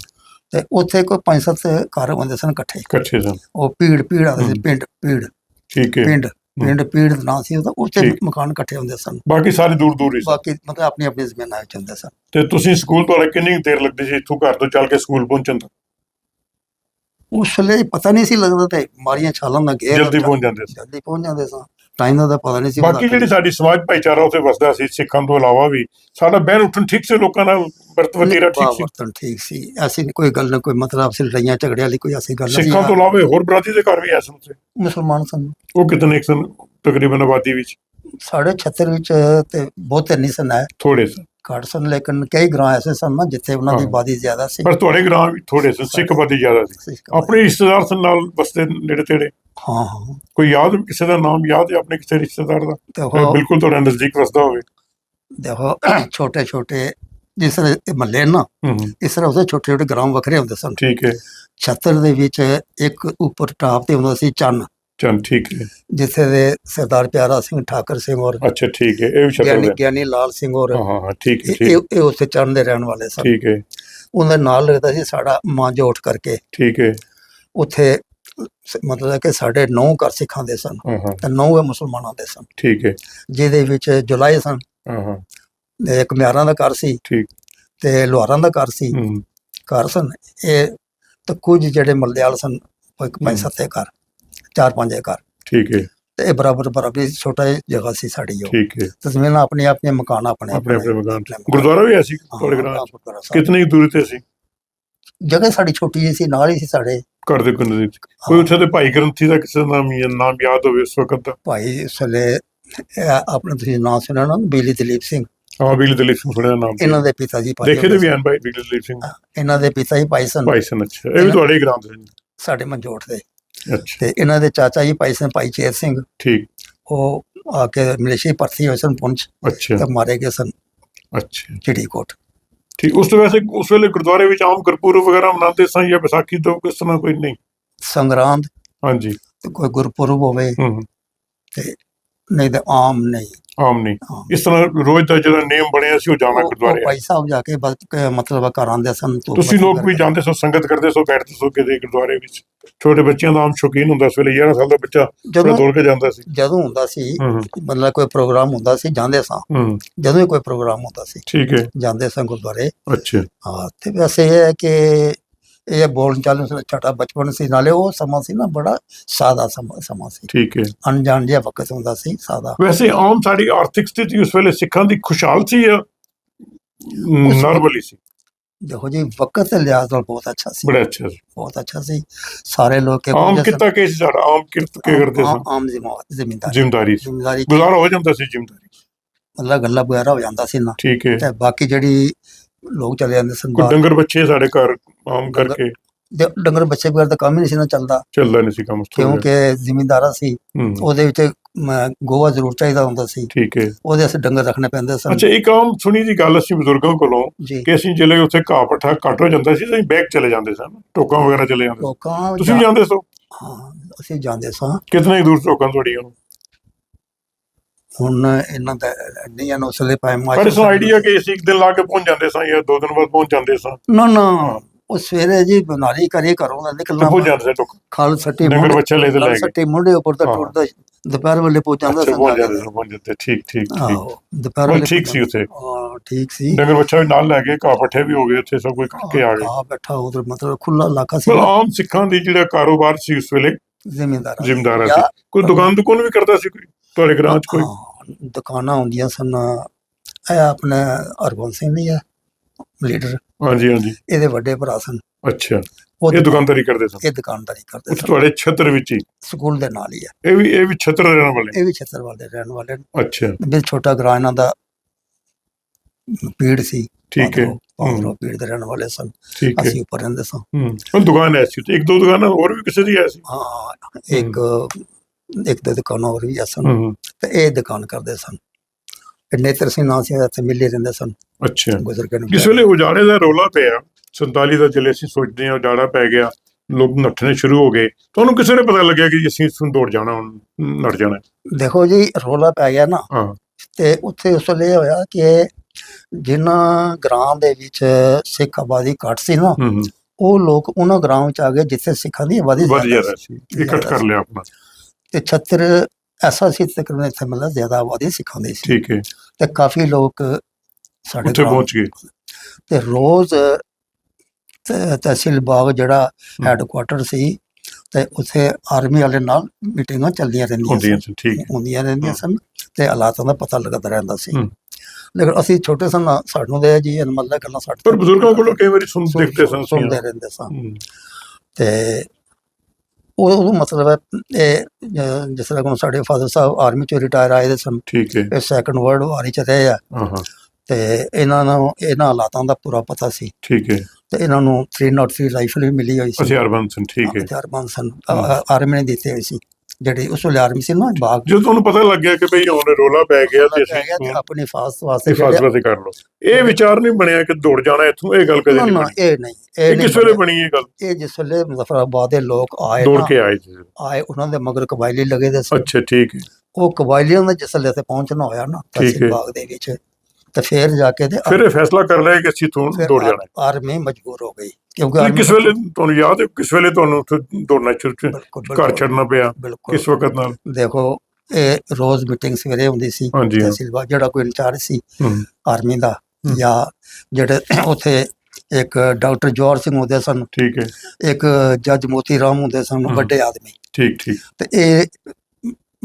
ਤੇ ਉੱਥੇ ਕੋਈ ਪੰਜ ਸੱਤ ਘਰ ਹੁੰਦੇ ਸਨ ਇਕੱਠੇ। ਇਕੱਠੇ ਸਨ। ਉਹ ਪੀੜ ਪੀੜ ਆਦੇ ਸੀ। ਪਿੰਡ ਪੀੜ ਠੀਕ ਹੈ। ਪਿੰਡ। ਪਿੰਡ ਪੀੜ ਦਾ ਨਾਂ ਸੀ ਉਹਦਾ ਉੱਥੇ। ਮਕਾਨ ਇਕੱਠੇ ਹੁੰਦੇ ਸਨ। ਬਾਕੀ ਸਾਰੇ ਦੂਰ ਦੂਰ ਹੀ ਬਾਕੀ ਮਤਲਬ ਆਪਣੀ ਆਪਣੀ ਜ਼ਮੀਨਾਂ ਵਿੱਚ ਹੁੰਦੇ ਸਨ। ਤੇ ਤੁਸੀਂ ਸਕੂਲ ਤੁਹਾਡਾ ਕਿੰਨੀ ਦੇਰ ਲੱਗਦੀ ਸੀ ਇੱਥੋਂ ਘਰ ਤੋਂ ਚੱਲ ਕੇ ਸਕੂਲ ਪਹੁੰਚਣ ਤੱਕ ਉਸ ਵੇਲੇ ਪਤਾ ਨਹੀਂ ਸੀ ਲੱਗਦਾ ਤੇ ਮਾਰੀਆਂ ਛਾਲਾਂ ਦਾ ਗੇਰ ਜਲਦੀ ਪਹੁੰਚ ਜਾਂਦੇ ਸੀ। ਜਲਦੀ ਪਹੁੰਚ ਜਾਂਦੇ ਸਾਂ। ਟਾਈਮ ਦਾ ਤਾਂ ਪਤਾ ਨਹੀਂ ਸੀ ਬਾਕੀ ਜਿਹੜੀ ਸਾਡੀ ਸਮਾਜ ਭਾਈਚਾਰਾ ਉੱਥੇ ਵਸਦਾ ਸੀ ਸਿੱਖਾਂ ਤੋਂ ਇਲਾਵਾ ਵੀ ਸਾਡਾ ਬਹਿਣ ਉੱਠਣ ਠੀਕ ਸੀ ਲੋਕਾਂ ਨਾਲ ਵਰਤ ਵਤੀਰਾ ਠੀਕ ਸੀ। ਵਰਤਨ ਠੀਕ ਸੀ। ਐਸੀ ਕੋਈ ਗੱਲ ਨਾ ਕੋਈ ਮਤਲਬ ਸੀ ਲੜਾਈਆਂ ਝਗੜਿਆਂ ਵਾਲੀ ਕੋਈ ਐਸੀ ਗੱਲ ਨਹੀਂ ਸਿੱਖਾਂ ਤੋਂ ਇਲਾਵਾ ਹੋਰ ਬਰਾਤੀ ਦੇ ਘਰ ਵੀ ਐ ਸਨ ਉੱਥੇ। ਮੁਸਲਮਾਨ ਸਨ। ਉਹ ਕਿਤਨੇ ਸਨ? ਤਕਰੀਬਨ ਆਬਾਦੀ ਵਿੱਚ। ਸਾਡੇ 76 ਵਿੱਚ ਤੇ ਬਹੁਤੇ ਨਹੀਂ ਸਨ ਹੈ ਥੋੜੇ ਸਨ। ਘੱਟ ਸਨ ਲੇਕਿਨ ਕਈ ਗ੍ਰਾਂ ਐਸੇ ਸਨ ਨਾ ਜਿੱਥੇ ਉਹਨਾਂ ਦੀ। ਆਬਾਦੀ ਜ਼ਿਆਦਾ ਸੀ। ਪਰ ਤੁਹਾਡੇ ਗ੍ਰਾਂ ਵੀ ਥੋੜੇ ਸਨ ਸਿੱਖ ਆਬਾਦੀ ਜ਼ਿਆਦਾ ਸੀ। ਆਪਣੇ ਰਿਸ਼ਤੇਦਾਰ ਸਨ ਨਾਲ ਬਸਦੇ ਨੇੜੇ ਤੇੜੇ? ਹਾਂ ਹਾਂ। ਕੋਈ ਯਾਦ ਕਿਸੇ ਦਾ ਨਾਮ ਯਾਦ ਹੈ ਆਪਣੇ ਕਿਸੇ ਰਿਸ਼ਤੇਦਾਰ ਦਾ? ਬਿਲਕੁਲ ਤੁਹਾਡੇ ਨਜ਼ਦੀਕ ਵਸਦਾ ਹੋਵੇ? ਦੇਖੋ ਛੋਟੇ ਛੋਟੇ ਜਿਸ ਤਰ੍ਹਾਂ ਮਹੱਲੇ ਨਾ ਇਸ ਤਰ੍ਹਾਂ ਉਹਦੇ ਛੋਟੇ ਛੋਟੇ ਗ੍ਰਾਮ ਵੱਖਰੇ ਹੁੰਦੇ ਸਨ। ਠੀਕ ਹੈ। ਛੱਤਰ ਦੇ ਵਿੱਚ ਇੱਕ ਉੱਪਰ ਟਾਪ ਤੇ ਹੁੰਦਾ ਸੀ ਚੰਨ। ਚਲ ਠੀਕ ਹੈ। ਜਿੱਥੇ ਦੇ ਸਰਦਾਰ ਪਿਆਰਾ ਸਿੰਘ ਠਾਕਰ ਸਿੰਘ ਔਰ ਅੱਛਾ ਠੀਕ ਹੈ ਇਹ ਵੀ ਛੱਤਰ ਗਿਆਨੀ ਗਿਆਨੀ ਲਾਲ ਸਿੰਘ ਔਰ ਹਾਂ ਹਾਂ ਹਾਂ ਠੀਕ ਹੈ ਇਹ ਠੀਕ। ਇਹ- ਉਸੇ ਦੇ ਰਹਿਣ ਵਾਲੇ ਸਨ। ਠੀਕ ਹੈ। ਉਹਦੇ ਨਾਲ ਲੱਗਦਾ ਸੀ ਸਾਡਾ ਮਾਂਜੋਟ ਕਰਕੇ। ਠੀਕ ਹੈ। ਉੱਥੇ ਸ- ਮਤਲਬ ਹੈ ਕਿ ਸਾਡੇ ਨੌ ਘਰ ਸਿੱਖਾਂ ਦੇ ਸਨ ਹਾਂ ਹਾਂ। ਤੇ ਨੌ ਮੁਸਲਮਾਨਾਂ ਦੇ ਸਨ। ਠੀਕ ਹੈ। ਜਿਹਦੇ ਵਿੱਚ ਜੁਲਾਈ ਸਨ। ਹਾਂ ਹਾਂ। ਤੇ ਇੱਕ ਮਿਆਰਾਂ ਦਾ ਘਰ ਸੀ ਠੀਕ। ਤੇ ਲੋਹਾਰਾਂ ਦਾ ਘਰ ਸੀ। ਹੂੰ। ਘਰ ਸਨ। ਇਹ ਤੇ ਕੁਝ ਜਿਹੜੇ ਮਲਦਿਆਲ ਸਨ ਉਹ ਇੱਕ ਪੰਜ ਹਮ। ਸੱਤੇ ਘਰ। ਚਾਰ ਪੰਜ ਘਰ। ਠੀਕ ਹੈ। ਤੇ ਇਹ ਬਰਾਬਰ ਬਰਾਬਰ ਛੋਟਾ ਜਿਹਾ ਜਗ੍ਹਾ ਸੀ ਸਾਡੀ ਉਹ। ਠੀਕ ਹੈ। ਤੇ ਜ਼ਮੀਨਾਂ ਆਪਣੀ ਆਪਣੀ ਮਕਾਨ ਆਪਣੇ ਆਪਣੇ ਆਪਣੇ ਮਕਾਨ। ਗੁਰਦੁਆਰਾ ਵੀ ਐਸੀ ਹਾਂ, ਤੁਹਾਡੇ ਗ੍ਰਾਂ ਗੁਰਦੁਆਰਾ ਸਾਹਿਬ। ਕਿਤਨੀ ਕੁ ਦੂਰੀ ਤੇ ਸੀ? ਜਗ੍ਹਾ ਸਾਡੀ ਛੋਟੀ ਜਿਹੀ ਸੀ ਨਾਲ ਹੀ ਸੀ ਸਾਡੇ। ਘਰ ਦੇ ਕੋਲ ਨਜ਼ਦੀਕ ਕੋਈ ਉੱਥੇ ਦੇ ਭਾਈ ਗ੍ਰੰਥੀ ਦਾ ਕਿਸੇ ਦਾ ਨਾਮ ਯਾ- ਨਾਮ ਯਾਦ ਹੋਵੇ ਉਸ ਵਕਤ ਦਾ? ਭਾਈ ਇਹ ਆਪਣੇ ਤੁਸੀਂ ਨਾਂ ਸੁਣਿਆ ਨਾ ਬੀਲੀ ਦਲੀਪ ਸਿੰਘ। ਹਾਂ ਬਿਜਲੀ ਦਲੀਪ ਸਿੰਘ ਸੁਣਿਆ ਨਾਮ। ਇਹਨਾਂ ਦੇ ਪਿਤਾ ਜੀ ਭਾਈ ਦੇਖੇ ਤੇ ਵੀ ਹਨ ਭਾਈ ਬਿਜਲੀ ਦਲੀਪ ਸਿੰਘ। ਇਹਨਾਂ ਦੇ ਪਿਤਾ ਜੀ ਭਾਈ ਸਨ। ਭਾਈ ਸਨ ਅੱਛਾ। ਇਹ ਵੀ ਤੁਹਾਡੇ ਹੀ ਗ੍ਰਾਂ ਦੇ। ਸਾਡੇ ਮਨਜੋਟ ਦੇ। ਤੇ ਇਹਨਾਂ ਦੇ ਚਾਚਾ ਜੀ ਭਾਈ ਸਨ ਭਾਈ ਚੇਤ ਸਿੰਘ। ਠੀਕ। ਉਹ ਆ ਕੇ ਮਲੇਸ਼ੀਆ ਭਰਤੀ ਹੋਏ ਸਨ ਪੁੰਛ। ਅੱਛਾ। ਤੇ ਮਾਰੇ ਗਏ ਸਨ। ਅੱਛਾ। ਚਿੜੀਕੋਟ। ਠੀਕ ਉਸ ਤੋਂ ਵੈਸੇ ਉਸ ਵੇਲੇ ਗੁਰਦੁਆਰੇ ਵਿੱਚ ਆਮ ਗੁਰਪੁਰਬ ਵਗੈਰਾ ਮਨਾਉਂਦੇ ਸਨ ਜਾਂ ਵਿਸਾਖੀ ਤੋਂ ਕਿਸ ਤਰ੍ਹਾਂ ਕੋਈ ਨਹੀਂ? ਸੰਗਰਾਂਦ। ਹਾਂਜੀ। ਤੇ ਕੋਈ ਗੁਰਪੁਰਬ ਹੋਵੇ। ਹੂੰ ਹੂੰ, ਨਹੀਂ ਤੇ ਆਮ ਨਹੀਂ। ਆਮ ਨਹੀਂ। ਹਾਂ। ਇਸ ਤਰ੍ਹਾਂ ਰੋਜ਼ ਦਾ ਜਿਹੜਾ ਨਿਯਮ ਬਣਿਆ ਸੀ ਉਹ ਜਾਣਾ ਉਹ- ਉਹ ਗੁਰਦੁਆਰੇ ਭਾਈ ਸਾਹਿਬ ਜਾ ਕੇ ਬਸ ਕਿ ਮਤਲਬ ਘਰ ਆਉਂਦੇ ਸਨ ਤੁਸੀਂ ਲੋਕ ਵੀ। ਜਾਂਦੇ ਸੋ ਸੰਗਤ ਕਰਦੇ ਸੋ ਬੈਠਦੇ ਸੋ ਕਿਤੇ ਗੁਰਦੁਆਰੇ ਵਿੱਚ। ਛੋਟੇ ਬੱਚਿਆਂ ਦਾ ਆਮ ਸ਼ੌਕੀਨ ਹੁੰਦਾ ਉਸ ਵੇਲੇ 11 ਸਾਲ ਦਾ ਬੱਚਾ ਥੋੜਾ ਜਦੋਂ ਦੌੜ ਕੇ ਜਾਂਦਾ ਸੀ। ਜਦੋਂ ਹੁੰਦਾ ਸੀ ਹੂੰ ਹੂੰ, ਮਤਲਬ ਕੋਈ ਪ੍ਰੋਗਰਾਮ ਹੁੰਦਾ ਸੀ ਜਾਂਦੇ ਸਾਂ। ਹੂੰ। ਜਦੋਂ ਵੀ ਕੋਈ ਪ੍ਰੋਗਰਾਮ ਹੁੰਦਾ ਸੀ ਠੀਕ ਹੈ। ਜਾਂਦੇ ਸਾਂ ਗੁਰਦੁਆਰੇ। ਅੱਛਾ। ਹਾਂ ਤੇ ਵੈਸੇ ਇਹ ਹੈ ਕਿ ਇਹ ਬੋਲਣ ਚਾਲਣ ਦਾ ਛੋਟਾ ਬਚਪਨ ਸੀ ਨਾਲੇ ਉਹ ਸਮਾਂ ਸੀ ਨਾ ਬੜਾ ਸਾਦਾ ਸਮਾਂ ਸੀ। ਠੀਕ ਹੈ। ਅਣਜਾਣ ਜਿਹਾ ਵਕਤ ਹੁੰਦਾ ਸੀ ਸਾਦਾ। ਵੈਸੇ ਆਮ ਸਾਡੀ ਆਰਥਿਕ ਸਥਿਤੀ ਉਸ ਵੇਲੇ ਸਿੱਖਾਂ ਦੀ ਖੁਸ਼ਹਾਲ ਸੀ ਜਾਂ ਨਾਰਮਲੀ ਸੀ? ਦੇਖੋ ਜੀ ਵਕਤ ਤੇ ਲਿਹਾਜ਼ ਨਾਲ ਬਹੁਤ ਅੱਛਾ ਸੀ। ਬੜਾ ਅੱਛਾ ਸੀ। ਬਹੁਤ ਅੱਛਾ ਸੀ। ਸਾਰੇ ਲੋਕ ਆਮ ਕਿੱਤਾ ਕੇ ਸੀ ਸਾਡਾ? ਆਮ ਕਿਰਤ ਕੇ ਕਰਦੇ ਸਨ ਆਮ ਜ਼ਿੰਮੇਵਾਰੀ ਜ਼ਿੰਮੇਦਾਰੀ। ਜ਼ਿੰਮੇਦਾਰੀ ਸੀ। ਜ਼ਿੰਮੇਦਾਰੀ ਗੁਜ਼ਾਰਾ ਹੋ ਜਾਂਦਾ ਸੀ ਜ਼ਿੰਮੇਦਾਰੀ। ਮਤਲਬ ਗੱਲਾਂ ਵਗੈਰਾ ਹੋ ਜਾਂਦਾ ਸੀ ਨਾ। ਠੀਕ ਹੈ। ਤੇ ਬਾਕੀ ਜਿਹੜੀ ਲੋਕ ਚਲੇ ਜਾਂਦੇ ਸਨ ਕੋਈ ਬਾਹਰ ਡੰਗਰ ਬੱਚੇ ਸਾਡੇ ਘਰ ਆਮ ਡੰਗਰ- ਕਰਕੇ? ਦੇ- ਡੰਗਰ ਬੱਚੇ ਵਗੈਰਾ ਦਾ ਕੰਮ ਹੀ ਨਹੀਂ ਸੀ ਨਾ ਚੱਲਦਾ। ਚੱਲਦਾ ਨਹੀਂ ਸੀ ਕੰਮ ਉਸ ਤੋਂ ਕਿਉਂਕਿ ਜ਼ਿਮੀਂਦਾਰਾ ਸੀ ਹੂੰ। ਉਹਦੇ ਵਿੱਚ ਮ, ਗੋਹਾ ਜ਼ਰੂਰ ਚਾਹੀਦਾ ਹੁੰਦਾ ਸੀ। ਠੀਕ ਹੈ। ਉਹਦੇ ਅਸੀਂ ਡੰਗਰ ਰੱਖਣੇ ਪੈਂਦੇ ਸਨ। ਅੱਛਾ ਇੱਕ ਆਮ ਸੁਣੀ ਦੀ ਗੱਲ ਅਸੀਂ ਬਜ਼ੁਰਗਾਂ ਕੋਲੋਂ ਜੀ। ਕਿ ਅਸੀਂ ਜਿਹੜੇ ਉੱਥੇ ਘਾਹ ਪੱਠਾ ਕੱਟ ਹੋ ਜਾਂਦਾ ਸੀ ਅਸੀਂ ਬੈਗ ਚਲੇ ਜਾਂਦੇ ਸਨ। ਟੋਕਾਂ ਵਗੈਰਾ ਚਲੇ ਜਾਂਦੇ ਸੀ। ਲੋਕਾਂ ਤੁਸੀਂ ਵੀ ਜਾਂਦੇ ਸੋ? ਹਾਂ ਅਸੀਂ ਜਾਂਦੇ ਸਾਂ। ਕਿਤਨੇ ਦੂਰ ਟੋਕਾਂ ਤੁਹਾਡੀਆਂ ਨੂੰ। ਹੁਣ ਇਹਨਾਂ ਦਾ ਨਹੀਂ ਹਨ ਉਸਲੇ ਪਾਏ ਮਾਚ ਪਰ ਇਸ ਆਈਡੀਆ ਕਿ ਅਸੀਂ ਇੱਕ ਦਿਨ ਲਾ ਕੇ ਪਹੁੰਚ ਜਾਂਦੇ ਸਾਂ ਜਾਂ ਦੋ ਦਿਨ ਬਾਅਦ ਪਹੁੰਚ ਜਾਂਦੇ ਸਾਂ। ਨਾ ਨਾ ਉਹ ਸਵੇਰੇ ਜੀ ਬਨਾਰੀ ਕਰੀ ਘਰੋਂ ਦਾ ਨਿਕਲਣਾ ਪਹੁੰਚ ਜਾਂਦੇ ਸੀ ਟੋਕ ਖਾਲ ਸੱਟੀ ਮੁੰਡੇ- ਬੱਚੇ ਲੈ ਲੈ। ਸੱਟੀ ਮੁੰਡੇ ਉੱਪਰ ਤਾਂ ਹਾਂ। ਟੁੱਟਦਾ ਦੁਪਹਿਰ ਵੇਲੇ ਪਹੁੰਚ ਜਾਂਦਾ ਸੀ ਪਹੁੰਚ ਜਾਂਦੇ ਸੀ ਪਹੁੰਚ ਜਾਂਦੇ। ਠੀਕ ਠੀਕ ਠੀਕ। ਦੁਪਹਿਰ ਵੇਲੇ ਠੀਕ ਸੀ ਉੱਥੇ? ਹਾਂ ਠੀਕ ਸੀ। ਡੰਗਰ ਬੱਚਾ ਵੀ ਨਾਲ ਲੈ ਗਏ ਘਾਹ ਪੱਠੇ ਵੀ ਹੋ ਗਏ ਉੱਥੇ ਸਭ ਕੁਝ ਕਰਕੇ ਆ ਗਏ। ਆ ਬੈਠਾ ਉਧਰ ਮਤਲਬ ਖੁੱਲਾ ਇਲਾਕਾ ਸੀ। ਆਮ ਸਿੱਖਾਂ ਦੀ ਜਿਹੜਾ ਕਾਰੋਬਾਰ ਸੀ ਉਸ ਵੇਲੇ ਜ਼ਿਮੀਂਦਾਰ ਜ਼ਿਮੀਂਦਾਰਾਂ ਸੀ ਕੋਈ ਦੁਕਾਨ ਦੁਕਾਨ ਵੀ ਕਰਦਾ ਸੀ ਕੋਈ? ਤੁਹਾਡੇ ਗ੍ਰਾਮ ਚ ਕੋਈ? ਦੁਕਾਨਾਂ ਹੁੰਦੀਆਂ ਸਨ। ਇਹ ਆਪਣੇ ਹਰਬੰਸ ਸਿੰਘ ਵੀ ਹੈ ਲੀਡਰ ਹਾਂਜੀ ਹਾਂਜੀ। ਇਹਦੇ ਵੱਡੇ ਭਰਾ ਸਨ। ਅੱਛਾ। ਉਹ ਇਹ ਦੁਕਾਨਦਾਰੀ ਕਰਦੇ ਸਨ? ਇਹ ਦੁਕਾਨਦਾਰੀ ਕਰਦੇ ਉੱਥੇ ਸਨ। ਤੁਹਾਡੇ ਛਤਰ ਵਿੱਚ ਹੀ? ਸਕੂਲ ਦੇ ਨਾਲ ਹੀ ਹੈ ਇਹ ਵੀ ਇਹ ਵੀ ਛਤਰ ਰਹਿਣ ਵਾਲੇ? ਇਹ ਵੀ ਛਤਰਵਾਲ ਦੇ ਰਹਿਣ ਵਾਲੇ। ਅੱਛਾ। ਵੀ ਛੋਟਾ ਗ੍ਰਾਂ ਇਹਨਾਂ ਦਾ ਪੀੜ ਸੀ। ਠੀਕ ਹੈ। ਪਾਦਰੋ ਪੀੜ ਦੇ ਰਹਿਣ ਵਾਲੇ ਸਨ। ਅਸੀਂ ਉੱਪਰ ਰਹਿੰਦੇ ਸਾਂ। ਹੂੰ। ਉਹ ਦੁਕਾਨ ਐਸੀ ਇੱਕ ਦੋ ਦੁਕਾਨਾਂ ਹੋਰ ਵੀ ਕਿਸੇ ਦੀ ਐਸੀ? ਹਾਂ ਇੱਕ ਇੱਕ ਦੋ ਦੁਕਾਨਾਂ ਹੋਰ ਵੀ ਆ ਸਨ। ਤੇ ਇਹ ਦੁਕਾਨ ਕਰਦੇ ਸਨ। ਨੇਤਰ ਸਿੰਘ ਨਾਂ ਸੀ ਇੱਥੇ ਮਿਲੇ ਰਹਿੰਦੇ ਸਨ। ਅੱਛਾ। ਗੁਜ਼ਰ ਜਿਸ ਵੇਲੇ ਉਜਾੜੇ ਦਾ ਰੋਲਾ ਪਿਆ। 47 ਦਾ ਚਲੇ ਅਸੀਂ ਸੋਚਦੇ ਹਾਂ ਉਜਾੜਾ ਪੈ ਗਿਆ। ਲੋਕ ਨੱਠਣੇ ਸ਼ੁਰੂ ਹੋ ਗਏ। ਤੁਹਾਨੂੰ ਕਿਸੇ ਨੇ ਪਤਾ ਲੱਗਿਆ ਕਿ ਅਸੀਂ ਇਸ ਨੂੰ ਦੌੜ ਜਾਣਾ ਹੁਣ ਨੱਠ ਜਾਣਾ ਦੇਖੋ ਜੀ ਰੋਲਾ ਪੈ ਗਿਆ ਨਾ। ਹਾਂ। ਤੇ ਉੱਥੇ ਉਸ ਵੇਲੇ ਹੋਇਆ ਕਿ ਜਿਨ੍ਹਾਂ ਗ੍ਰਾਂ ਦੇ ਵਿੱਚ ਸਿੱਖ ਆਬਾਦੀ ਘੱਟ ਸੀ ਨਾ ਉਹ ਲੋਕ ਉਹਨਾਂ ਗ੍ਰਾਂ ਵਿੱਚ ਆ ਗਏ ਜਿੱਥੇ ਸਿੱਖਾਂ ਦੀ ਆਬਾਦੀ ਜ਼ਿਆਦਾ ਸੀ। ਇਕੱਠ ਕਰ ਲਿਆ ਆਪਣਾ। ਤੇ 76 ਐਸਾ ਸੀ ਤਕਰੀਬਨ ਇੱਥੇ ਮਤਲਬ ਜ਼ਿਆਦਾ ਆਬਾਦੀ ਸਿੱਖਾਂ ਦੀ ਸੀ। ਠੀਕ ਹੈ। ਤੇ ਕਾਫੀ ਲੋਕ ਸਾਡੇ ਉੱਥੇ ਪਹੁੰਚ ਗਏ। ਤੇ ਰੋਜ਼ ਤਹਿਸੀਲ ਬਾਗ ਜਿਹੜਾ ਹੈੱਡਕੁਆਟਰ ਸੀ ਤੇ ਉੱਥੇ ਆਰਮੀ ਵਾਲੇ ਨਾਲ ਮੀਟਿੰਗਾਂ ਚੱਲਦੀਆਂ ਰਹਿੰਦੀਆਂ ਹੁੰਦੀਆਂ ਸੀ ਠੀਕ ਹੁੰਦੀਆਂ ਰਹਿੰਦੀਆਂ ਸਨ ਤੇ ਹਾਲਾਤਾਂ ਦਾ ਪਤਾ ਲੱਗਦਾ ਰਹਿੰਦਾ ਸੀ। ਲੇਕਿਨ ਅਸੀਂ ਛੋਟੇ ਸਨ ਸਾਨੂੰ ਦੇ ਜੀ ਮਤਲਬ ਗੱਲਾਂ ਸਾਡੇ ਪਰ ਬਜ਼ੁਰਗਾਂ ਕੋਲੋਂ ਕਈ ਵਾਰੀ ਸੁਣ ਦੇਖਦੇ ਸਨ ਸੁਣਦੇ ਰਹਿੰਦੇ ਸਾਂ ਹੂੰ, ਤੇ ਉਹ ਉਹ ਮਤਲਬ ਹੈ ਇਹ ਜਿਸ ਤਰ੍ਹਾਂ ਹੁਣ ਸਾਡੇ ਫਾਦਰ ਸਾਹਿਬ ਆਰਮੀ ਚੋਂ ਰਿਟਾਇਰ ਆਏ ਦੇ ਸਨ ਠੀਕ ਹੈ। ਇਹ ਸੈਕੰਡ ਵਰਲਡ ਵਾਰ ਚ ਰਹੇ ਆ। ਹਾਂ ਹਾਂ। ਤੇ ਇਹਨਾਂ ਨੂੰ ਇਹਨਾਂ ਹਾਲਾਤਾਂ ਦਾ ਪੂਰਾ ਪਤਾ ਸੀ। ਠੀਕ ਹੈ। ਤੇ ਇਹਨਾਂ ਨੂੰ 303 ਰਾਈਫਲ ਵੀ ਮਿਲੀ ਹੋਈ ਸੀ। ਹਥਿਆਰਬੰਦ ਸਨ ਠੀਕ ਹੈ। ਹਥਿਆਰਬੰਦ ਸਨ ਆਰਮੀ ਨੇ ਦਿੱਤੇ ਹੋਏ ਸੀ। ਜਿਹੜੀ ਉਸ ਵੇਲੇ ਆਰਮੀ ਸੀ ਨਾ ਬਾਗ। ਜਦੋਂ ਤੁਹਾਨੂੰ ਪਤਾ ਲੱਗ ਗਿਆ ਕਿ ਭਈ ਹੁਣ ਰੋਲਾ ਪੈ ਗਿਆ ਤੇ ਅਸੀਂ ਆਪਣੀ ਫਾਸਟ ਵਾਸਤੇ ਇਹ ਫਾਸਲਾ ਤੇ ਕਰ ਲਓ। ਇਹ ਵਿਚਾਰ ਨਹੀਂ ਬਣਿਆ ਕਿ ਦੌੜ ਜਾਣਾ ਇੱਥੋਂ ਇਹ ਗੱਲ ਕਦੇ ਨਹੀਂ ਨਾ ਇਹ ਨਹੀਂ ਇਹ ਕਿਸ ਵੇਲੇ। ਬਣੀ ਇਹ ਗੱਲ? ਇਹ ਜਿਸ ਵੇਲੇ ਮੁਜ਼ਫਰਾਬਾਦ ਦੇ ਲੋਕ ਆਏ ਦੌੜ ਕੇ ਆਏ ਆਏ ਉਹਨਾਂ ਦੇ ਮਗਰ ਕਬਾਇਲੀ ਲੱਗੇ ਦੇ ਸੀ। ਅੱਛਾ ਠੀਕ ਹੈ। ਉਹ ਕਬਾਇਲੀਆਂ ਦਾ ਜਿਸ ਵੇਲੇ ਤੇ ਪਹੁੰਚਣਾ ਹੋਇਆ ਨਾ। ਤਹਿਸੀਲ ਬਾਗ ਦੇ ਵਿੱਚ ਤੇ ਫਿਰ ਜਾ ਕੇ ਤੇ ਫਿਰ ਇਹ ਫੈਸਲਾ ਕਰ ਲਿਆ ਕਿ ਅਸੀਂ ਤੋਂ ਫਿਰ ਦੌੜ ਜਾਣਾ। ਹੈ। ਆਰਮੀ ਮਜਬੂਰ ਹੋ ਗਈ ਕਿਉਂਕਿ ਆਰਮੀ ਕਿਸ ਵੇਲੇ ਤੁਹਾਨੂੰ ਯਾਦ ਹੈ? ਕਿਸ ਵੇਲੇ ਤੁਹਾਨੂੰ ਉੱਥੇ ਦੌੜਨਾ ਸ਼ੁਰੂ ਚ ਬਿਲਕੁਲ ਘਰ ਬਿਲਕੁਲ, ਛੱਡਣਾ ਪਿਆ? ਬਿਲਕੁਲ। ਕਿਸ ਵਕਤ ਨਾਲ? ਦੇਖੋ ਇਹ ਰੋਜ਼ ਮੀਟਿੰਗ ਸਵੇਰੇ ਹੁੰਦੀ ਸੀ ਹਾਂਜੀ ਹਾਂ। ਜਿਹੜਾ ਕੋਈ ਇੰਚਾਰਜ ਸੀ ਹੂੰ, ਆਰਮੀ ਦਾ ਹਮ। ਜਾਂ ਜਿਹੜੇ ਉੱਥੇ ਇੱਕ ਡਾਕਟਰ ਜੋਹਰ ਸਿੰਘ ਹੁੰਦੇ ਸਨ ਠੀਕ ਹੈ। ਇੱਕ ਜੱਜ ਮੋਤੀ ਰਾਮ ਹੁੰਦੇ ਸਨ ਹਮ। ਵੱਡੇ ਆਦਮੀ। ਠੀਕ ਠੀਕ। ਤੇ ਇਹ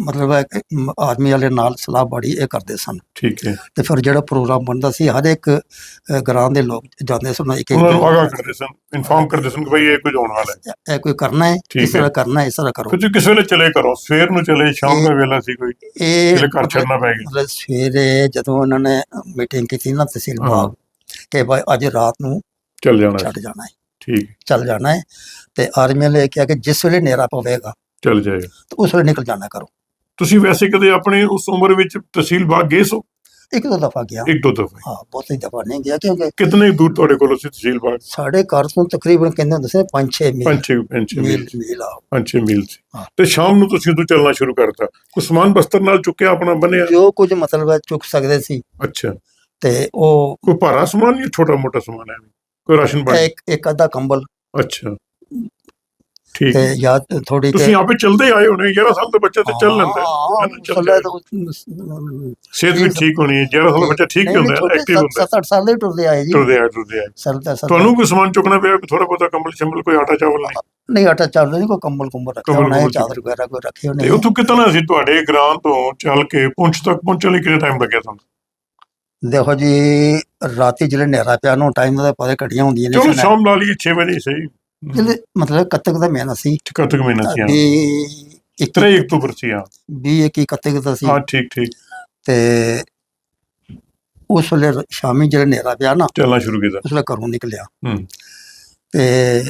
ਮਤਲਬ ਹੈ ਕਿ ਮ- ਆਰਮੀ ਵਾਲੇ ਨਾਲ ਸਲਾਹ ਬੜੀ ਇਹ ਕਰਦੇ ਸਨ। ਠੀਕ ਹੈ। ਤੇ ਫਿਰ ਜਿਹੜਾ ਪ੍ਰੋਗਰਾਮ ਬਣਦਾ ਸੀ ਹਰ ਇੱਕ ਅ, ਦੇ ਲੋਕ ਜਾਂਦੇ ਸਨ ਇੱਕ ਇੱਕ ਉਹਨਾਂ ਨੂੰ ਆਗਾਹ ਕਰਦੇ ਸਨ ਇਨਫਾਰਮ ਕਰਦੇ ਸਨ ਕਿ ਭਈ ਇਹ ਕੁਝ ਹੋਣ ਵਾਲਾ ਹੈ। ਇਹ ਕੋਈ ਕਰਨਾ ਹੈ ਠੀਕ ਇਸ ਤਰ੍ਹਾਂ। ਕਰਨਾ ਹੈ ਇਸ ਤਰ੍ਹਾਂ ਕਰੋ। ਤੁਸੀਂ ਕਿਸ ਵੇਲੇ ਚਲੇ ਕਰੋ ਸਵੇਰ ਨੂੰ ਚਲੇ ਸ਼ਾਮ ਦਾ ਵੇਲਾ ਸੀ ਕੋਈ ਇਹ ਘਰ ਛੱਡਣਾ ਪੈ ਗਿਆ। ਮਤਲਬ ਸਵੇਰੇ ਜਦੋਂ ਉਹਨਾਂ ਨੇ ਮੀਟਿੰਗ ਕੀਤੀ ਨਾ ਤਹਿਸੀਲ ਹਾਂ। ਬਾਗ ਕਿ ਭਾਈ ਅੱਜ ਰਾਤ ਨੂੰ ਚੱਲ ਜਾਣਾ। ਛੱਡ ਜਾਣਾ ਹੈ। ਠੀਕ। ਚੱਲ ਜਾਣਾ ਹੈ ਤੇ ਆਰਮੀ ਨੇ ਕਿਹਾ ਕਿ ਜਿਸ ਵੇਲੇ ਹਨੇਰਾ ਪਵੇਗਾ ਚੱਲ ਜਾਏਗਾ। ਤਾਂ ਉਸ ਵੇਲੇ ਨਿਕਲ ਜਾਣਾ ਕਰੋ। ਤੁਸੀਂ ਵੈਸੇ ਕਦੇ ਆਪਣੇ ਉਸ ਉਮਰ ਵਿੱਚ ਤਹਿਸੀਲ ਬਾਗ ਗਏ ਸੋ? ਇੱਕ ਦੋ ਦਫਾ ਗਿਆ। ਇੱਕ ਦੋ ਦਫੇ। ਹਾਂ ਬਹੁਤੀ ਦਫਾ ਨਹੀਂ ਗਿਆ ਕਿਉਂਕਿ ਕਿਤਨੇ ਦੂਰ ਤੁਹਾਡੇ ਕੋਲੋਂ ਸੀ ਤਹਿਸੀਲ ਬਾਗ? ਸਾਡੇ ਘਰ ਤੋਂ ਤਕਰੀਬਨ ਕਹਿੰਦੇ ਹੁੰਦੇ ਸੀ 5-6 ਮੀਲ। ਪੰਜ ਛੇ ਪੰਜ ਛੇ ਮੀਲ। ਮੀਲ ਮੀਲ ਆ। ਪੰਜ ਛੇ ਮੀਲ ਸੀ। ਤੇ ਸ਼ਾਮ ਨੂੰ ਤੁਸੀਂ ਉਦੋਂ ਚੱਲਣਾ ਸ਼ੁਰੂ ਕਰਤਾ। ਕੋਈ ਸਮਾਨ ਬਸਤਰ ਨਾਲ ਚੁੱਕਿਆ ਆਪਣਾ ਬੰਨਿਆ? ਜੋ ਕੁਝ ਮਤਲਬ ਹੈ ਚੁੱਕ ਸਕਦੇ ਸੀ। ਅੱਛਾ। ਤੇ ਉਹ ਕੋਈ ਭਾਰਾ ਸਮਾਨ ਜਾਂ ਛੋਟਾ ਮੋਟਾ ਸਮਾਨ ਹੈ? ਕੋਈ ਰਾਸ਼ਨ ਪਾਣੀ ਇੱਕ ਇੱਕ ਅੱਧਾ ਕੰਬਲ। ਅੱਛਾ। ਠੀਕ ਤੇ। ਜਾਂ ਥੋੜੀ ਤੁਸੀਂ ਆਪੇ ਚੱਲਦੇ ਆਏ ਹੋਣੇ 11 ਸਾਲ ਦਾ ਬੱਚਾ ਤੇ ਚੱਲ ਲੈਂਦਾ। ਸਿਹਤ ਵੀ ਠੀਕ ਹੋਣੀ ਹੈ। 11 ਸਾਲ ਦਾ ਬੱਚਾ ਠੀਕ ਹੁੰਦਾ ਐਕਟਿਵ ਹੁੰਦਾ ਹੈ 7-8 ਸਾਲ ਦੇ ਟੁਰਦੇ ਆਏ ਜੀ। ਤੁਰਦੇ ਆ ਤੁਰਦੇ ਆ ਸਰ ਦਾ ਸਰ ਤੁਹਾਨੂੰ ਕੋਈ ਸਮਾਨ ਚੁੱਕਣਾ ਪਿਆ ਥੋੜਾ ਬਹੁਤਾ ਕੰਬਲ ਸ਼ੰਬਲ ਕੋਈ ਆਟਾ ਚਾਵਲ ਨਹੀਂ? ਨਹੀਂ ਆਟਾ ਚਾਵਲ ਨਹੀਂ ਕੋਈ ਕੰਬਲ ਕੁੰਬਲ ਰੱਖਿਆ ਹੋਣਾ ਹੈ ਚਾਦਰ ਵਗੈਰਾ ਕੋਈ ਰੱਖੇ ਹੋਣੇ ਤੇ ਉੱਥੋਂ ਕਿਤਨਾ ਸੀ ਤੁਹਾਡੇ ਗ੍ਰਾਂ ਤੋਂ ਚੱਲ ਕੇ ਪੁੰਛ ਤੱਕ ਪਹੁੰਚਣ ਲਈ ਕਿੰਨਾ ਟਾਈਮ ਲੱਗਿਆ ਤੁਹਾਨੂੰ? ਦੇਖੋ ਜੀ ਰਾਤੀ ਜਿਹੜੇ ਹਨੇਰਾ ਪਿਆ ਨੂੰ ਟਾਈਮ ਦਾ ਪਤਾ ਘਟੀਆਂ ਹੁੰਦੀਆਂ ਨੇ ਚਲੋ। ਸ਼ਾਮ ਲਾ ਲਈਏ 6 ਵਜੇ ਸਹੀ। ਜਿਹੜੇ ਮਤਲਬ ਕੱਤਕ ਦਾ ਮਹੀਨਾ ਸੀ। ਕਤਕ ਮਹੀਨਾ ਸੀ ਹਾਂ। ਇੱਕ 3 ਅਕਤੂਬਰ ਸੀ ਹਾਂ ਵੀ ਇੱਕ ਹੀ ਕੱਤਕ ਦਾ ਸੀ। ਹਾਂ ਠੀਕ ਠੀਕ। ਤੇ ਉਸ ਵੇਲੇ ਸ਼ਾਮੀ ਜਿਹੜੇ ਹਨੇਰਾ ਪਿਆ ਨਾ ਚੱਲਣਾ ਸ਼ੁਰੂ ਕੀਤਾ। ਉਸ ਵੇਲੇ ਘਰੋਂ ਨਿਕਲਿਆ। ਹੂੰ ਤੇ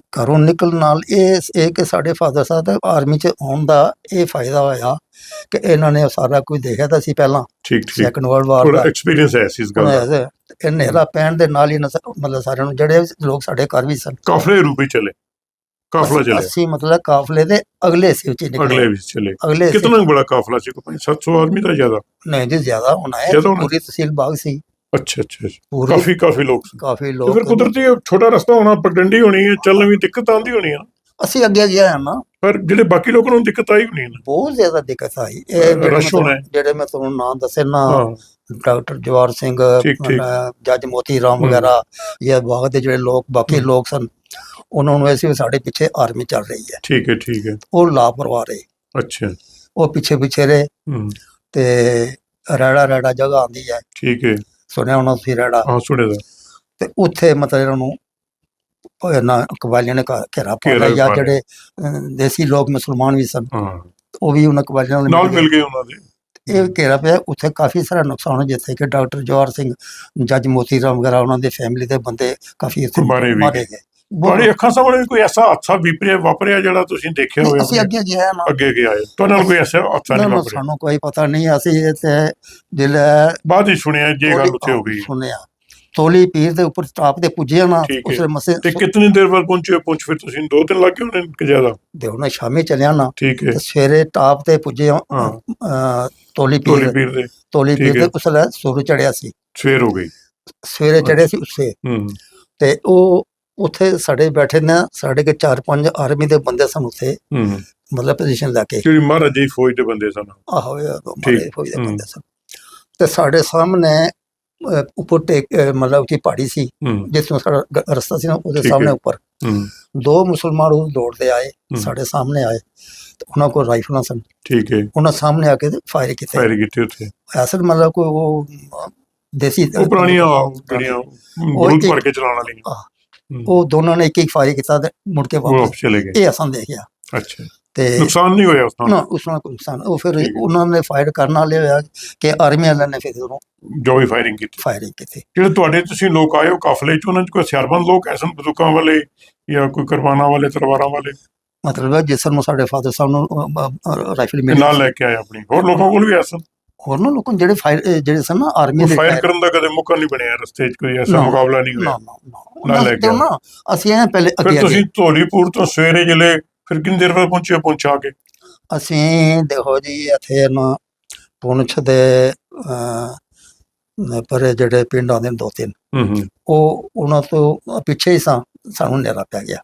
ਘਰੋਂ ਨਿਕਲਣ ਨਾਲ ਇਹ ਇਹ ਕਿ ਸਾਡੇ ਫਾਦਰ ਸਾਹਿਬ ਦਾ ਆਰਮੀ ਚ ਆਉਣ ਦਾ ਇਹ ਫਾਇਦਾ ਹੋਇਆ ਕਿ ਇਹਨਾਂ ਨੇ ਸਾਰਾ ਕੁਝ ਦੇਖਿਆ ਤਾਂ ਸੀ ਪਹਿਲਾਂ। ਠੀਕ ਠੀਕ। ਸੈਕੰਡ ਵਰਲਡ ਵਾਰ ਦਾ। ਐਕਸਪੀਰੀਅੰਸ ਹੈ ਇਸ ਗੱਲ ਦਾ। ਹਨੇਰਾ ਪੈਣ ਦੇ ਨਾਲ ਹੀ ਨਸ- ਮਤਲਬ ਸਾਰਿਆਂ ਨੂੰ ਜਿਹੜੇ ਲੋਕ ਸਾਡੇ ਘਰ ਵੀ ਸਨ। ਕਾਫਲੇ ਰੂਪੇ ਚਲੇ। ਕਾਫਲਾ ਚਲੇ ਅਸੀਂ ਮਤਲਬ ਕਾਫਲੇ ਦੇ ਅਗਲੇ ਸੀ ਉੱਚੇ ਨਿਕਲੇ। ਅਗਲੇ ਵੀ ਚਲੇ। ਅਗਲੇ ਸੀ। ਕਿਤਨਾ ਕੁ ਬੜਾ ਕਾਫਲਾ ਸੀ ਕੋਈ 700 ਆਦਮੀ ਦਾ ਜ਼ਿਆਦਾ। ਨਹੀਂ ਜੀ ਜ਼ਿਆਦਾ ਹੋਣਾ ਹੈ। ਜ਼ਿਆਦਾ ਹੋਣਾ। ਪੂਰੀ ਤਹਿਸੀਲ ਬਾਗ ਸੀ। ਅੱਛਾ ਅੱਛਾ ਅੱਛਾ। ਪੂਰੀ ਕਾਫੀ ਕਾਫੀ ਲੋਕ ਸੀ। ਕਾਫੀ ਲੋਕ ਫਿਰ ਕੁਦਰਤੀ ਇਹ ਛੋਟਾ ਰਸਤਾ ਹੋਣਾ ਪਗਡੰਡੀ ਹੋਣੀ ਹੈ ਚੱਲਣ ਵੀ ਦਿੱਕਤ ਆਉਂਦੀ ਹੋਣੀ ਹੈ ਨਾ। ਅਸੀਂ ਅੱਗੇ ਗਿਆ ਹਾਂ ਨਾ। ਪਰ ਜਿਹੜੇ ਬਾਕੀ ਲੋਕਾਂ ਨੂੰ ਦਿੱਕਤ ਆਈ ਹੋਣੀ ਹੈ ਨਾ? ਬਹੁਤ ਜ਼ਿਆਦਾ ਦਿੱਕਤ ਆਈ। ਇਹ ਜਿਹੜੇ ਰਸ਼ ਮੈਂ ਹੋਣਾ ਹੈ। ਤੁਹਾਨੂੰ- ਜਿਹੜੇ ਮੈਂ ਤੁਹਾਨੂੰ ਨਾਮ ਦੱਸੇ ਨਾ ਹਾਂ। ਡਾਕਟਰ ਜਵਾਰ ਸਿੰਘ ਠੀਕ, ਜੱਜ ਮੋਤੀ ਰਾਮ। ਵਗੈਰਾ ਇਹ ਬਾਗ ਦੇ ਜਿਹੜੇ ਲੋਕ ਬਾਕੀ। ਲੋਕ ਸਨ ਉਹਨਾਂ ਨੂੰ ਐਸੀ ਸਾਡੇ ਪਿੱਛੇ ਆਰਮੀ ਚੱਲ ਰਹੀ ਹੈ। ਠੀਕ ਹੈ ਠੀਕ ਹੈ। ਉਹ ਲਾਪਰਵਾਹ ਰਹੇ। ਅੱਛਾ। ਉਹ ਪਿੱਛੇ ਪਿੱਛੇ ਰਹੇ ਤੇ ਰੈੜਾ ਰੈੜਾ ਜਗ੍ਹਾ ਆਂਦੀ ਹੈ। ਠੀਕ ਹੈ। ਸੁਣਿਆ ਹੋਣਾ ਤੁਸੀਂ ਰੈੜਾ? ਹਾਂ ਸੁਣੇ ਦਾ। ਤੇ ਉੱਥੇ ਮਤਲਬ ਇਹਨਾਂ ਨੂੰ ਉਹ ਇਹਨਾਂ ਕਬਾਲੀਆਂ ਨੇ ਘ- ਘੇਰਾ ਪਾ ਘੇਰਾ ਲਿਆ ਜਾਂ ਪਾ ਲਿਆ। ਜਿਹੜੇ ਦੇਸੀ ਲੋਕ ਮੁਸਲਮਾਨ ਵੀ ਸਨ ਹਾਂ। ਉਹ ਵੀ ਉਹਨਾਂ ਕਬਾਲੀਆਂ ਨਾਲ ਨਾਲ ਮਿਲ ਗਏ ਉਹਨਾਂ ਦੇ। ਇਹ ਘੇਰਾ ਪਿਆ ਉੱਥੇ ਕਾਫੀ ਸਾਰਾ ਨੁਕਸਾਨ ਹੋਇਆ, ਜਿੱਥੇ ਕਿ ਡਾਕਟਰ ਜਵਾਹਰ ਸਿੰਘ ਜੱਜ ਮੋਤੀ ਰਾਮ ਵਗੈਰਾ ਉਹਨਾਂ ਦੇ ਫੈਮਿਲੀ ਦੇ ਬੰਦੇ ਕਾਫੀ ਇੱਥੇ ਮਾਰੇ ਵੀ ਗਏ। ਤੁਹਾਡੀ ਅੱਖਾਂ ਸਾਹਮਣੇ ਵੀ ਕੋਈ ਐਸਾ ਹਾਦਸਾ ਵਾਪਰਿਆ ਵਾਪਰਿਆ ਜਿਹੜਾ ਤੁਸੀਂ ਦੇਖਿਆ ਹੋਵੇ ਅਸੀਂ ਅੱਗੇ ਗਿਆ ਨਾ। ਅੱਗੇ ਗਿਆ ਹੈ ਤੁਹਾਡੇ ਨਾਲ ਕੋਈ ਐਸਾ ਹਾਦਸਾ ਨਹੀਂ ਵਾਪਰਿਆ? ਸਾਨੂੰ ਕੋਈ ਪਤਾ ਨਹੀਂ ਅਸੀਂ ਇੱਥੇ ਜਿਹੜਾ ਬਾਅਦ ਹੀ ਸੁਣਿਆ ਜੇ ਗੱਲ ਉੱਥੇ ਹੋ ਗਈ। ਸੁਣਿਆ। ਤੋਲੀ ਪੀਰ ਦੇ ਉੱਪਰ ਸਟਾਪ ਤੇ ਪੁੱਜੇ ਨਾ ਠੀਕ ਹੈ। ਉਸਲੇ ਮਸੇ ਤੇ ਕਿੰਨੀ ਦੇਰ ਬਾਅਦ ਪਹੁੰਚੇ ਪਹੁੰਚ ਫਿਰ ਤੁਸੀਂ? ਦੋ ਦਿਨ ਲੱਗ ਗਏ ਹੋਣੇ ਕਿ ਜ਼ਿਆਦਾ? ਦੇ ਉਹਨਾਂ ਸ਼ਾਮੇ ਚਲਿਆ ਨਾ ਠੀਕ ਹੈ। ਤੇ ਸਵੇਰੇ ਟਾਪ ਤੇ ਪੁੱਜੇ ਹਾਂ। ਅ, ਤੋਲੀ ਟੋਲੀ ਪੀਰ ਪੀਰ ਦੇ। ਤੋਲੀ ਠੀਕ ਪੀਰ ਹੈ। ਤੇ ਉਸਲੇ ਸੂਰਜ ਚੜਿਆ ਸੀ। ਸਵੇਰ ਹੋ ਗਈ। ਸਵੇਰੇ ਚੜਿਆ ਸੀ ਉਸੇ। ਹੂੰ ਤੇ ਉਹ ਉੱਥੇ ਸਾਡੇ ਬੈਠੇ ਨੇ ਸਾਡੇ ਕੇ ਚਾਰ ਪੰਜ ਆਰਮੀ ਦੇ ਬੰਦੇ ਸਨ ਉੱਥੇ। ਹੂੰ ਮਤਲਬ ਪੋਜੀਸ਼ਨ ਲੈ ਕੇ। ਜਿਹੜੀ ਮਹਾਰਾਜ ਜੀ ਫੌਜ ਦੇ ਬੰਦੇ ਸਨ? ਆਹੋ ਇਹ ਉਦੋਂ ਮਾਰੇ ਠੀਕ, ਫੌਜ ਦੇ ਹਮ। ਬੰਦੇ ਸਨ। ਤੇ ਸਾਡੇ ਸਾਹਮਣੇ ਅ, ਉੱਪਰ ਟੇਕ ਅ, ਮਤਲਬ ਕਿ ਪਹਾੜੀ ਸੀ ਹੂੰ। ਜਿਸ ਨੂੰ ਸਾਡਾ ਗ- ਰਸਤਾ ਸੀ ਨਾ ਉਹਦੇ ਠੀਕ ਸਾਹਮਣੇ। ਉੱਪਰ। ਹੂੰ। ਦੋ ਮੁਸਲਮਾਨ ਉਹ ਦੌੜਦੇ ਆਏ। ਸਾਡੇ ਸਾਹਮਣੇ ਆਏ ਤੇ ਉਹਨਾਂ ਕੋਲ ਰਾਈਫਲਾਂ ਸਨ। ਠੀਕ ਹੈ। ਉਹਨਾਂ ਸਾਹਮਣੇ ਆ ਕੇ ਫਾਇਰ ਕੀਤੇ। ਫਾਇਰ ਕੀਤੀ ਉੱਥੇ। ਅਸਲ ਮਤਲਬ ਕੋਈ ਉਹ ਅ, ਦੇਸੀ ਉਹ ਪੁਰਾਣੀਆਂ ਜਿਹੜੀਆਂ ਬਰੂਦ ਭਰ ਕੇ ਚਲਾਉਣ ਵਾਲੀਆਂ। ਉਹ ਦੋਨਾਂ ਨੇ ਇੱਕ ਇੱਕ ਫਾਇਰ ਕੀਤਾ ਤੇ ਮੁੜ ਕੇ ਉਹ ਵਾਪਸ ਆਪ ਚਲੇ ਗਏ। ਇਹ ਅਸਾਂ ਦੇਖਿਆ। ਅੱਛਾ। ਤੇ ਨੁਕਸਾਨ ਨਹੀਂ ਹੋਇਆ ਉਸ ਨਾ ਨਾਲ ਉਸ ਨਾਲ ਕੋਈ ਨੁਕਸਾਨ ਉਹ ਫਿਰ ਠੀਕ ਹੈ। ਉਹਨਾਂ ਨੇ ਫਾਇਰ ਕਰਨ ਵਾਲੇ ਹੋਇਆ ਕਿ ਆਰਮੀ ਵਾਲਿਆਂ ਨੇ ਫਿਰ ਉਹਨੂੰ ਜੋ ਵੀ ਫਾਇਰਿੰਗ ਕੀਤੀ। ਫਾਇਰਿੰਗ ਕੀਤੀ। ਜਿਹੜੇ ਤੁਹਾਡੇ ਤੁਸੀਂ ਲੋਕ ਆਏ ਹੋ ਕਾਫਲੇ ਚ ਉਹਨਾਂ ਚ ਕੋਈ ਹਥਿਆਰਬੰਦ ਲੋਕ ਐਸਨ ਬੰਦੂਕਾਂ ਵਾਲੇ ਜਾਂ ਕੋਈ ਕਰਵਾਨਾ ਵਾਲੇ ਤਲਵਾਰਾਂ ਵਾਲੇ? ਮਤਲਬ ਹੈ ਜਿਸ ਨੂੰ ਸਾਡੇ ਫਾਦਰ ਸਾਹਿਬ ਨੂੰ ਰਾਈਫਲ ਮਿਲੀ। ਨਾਲ ਲੈ ਕੇ ਆਏ ਆਪਣੀ। ਹੋਰ ਲੋਕਾਂ ਕੋਲ ਵੀ ਐਸਨ ਹੋਰ ਨਾ ਲੋਕਾਂ ਜਿਹੜੇ ਫਾਇਰ ਜਿਹੜੇ ਸਨ ਨਾ ਆਰਮੀ ਦੇ ਫਾਇਰ ਕਰਨ ਦਾ ਕਦੇ ਮੌਕਾ ਨਹੀਂ ਬਣਿਆ ਰਸਤੇ 'ਚ ਕੋਈ ਐਸਾ ਨਾ, ਮੁਕਾਬਲਾ ਨਹੀਂ ਨਾ ਹੋਇਆ। ਨਾ ਨਾ। ਨਾ ਉਹਨਾਂ ਅਸੀਂ ਐਂ ਪਹਿਲੇ ਅੱਗੇ ਫਿਰ ਅੱਗੇ ਤੁਸੀਂ ਧੌਲੀਪੁਰ ਤੋਂ ਸਵੇਰੇ ਜਿਲੇ ਫਿਰ ਕਿੰਨੀ ਦੇਰ ਬਾਅਦ ਪਹੁੰਚੇ ਪਹੁੰਚਾ ਕੇ? ਅਸੀਂ ਦੇਖੋ ਜੀ ਇੱਥੇ ਨਾ ਪੁੰਛ ਦੇ ਅਹ, ਪਰੇ ਜਿਹੜੇ ਪਿੰਡ ਆਉਂਦੇ ਨੇ ਦੋ ਤਿੰਨ ਹੂੰ ਹੂੰ। ਉਹ ਉਹਨਾਂ ਤੋਂ ਪਿੱਛੇ ਹੀ ਸਾਂ ਸਾਨੂੰ ਹਨੇਰਾ ਪੈ ਗਿਆ।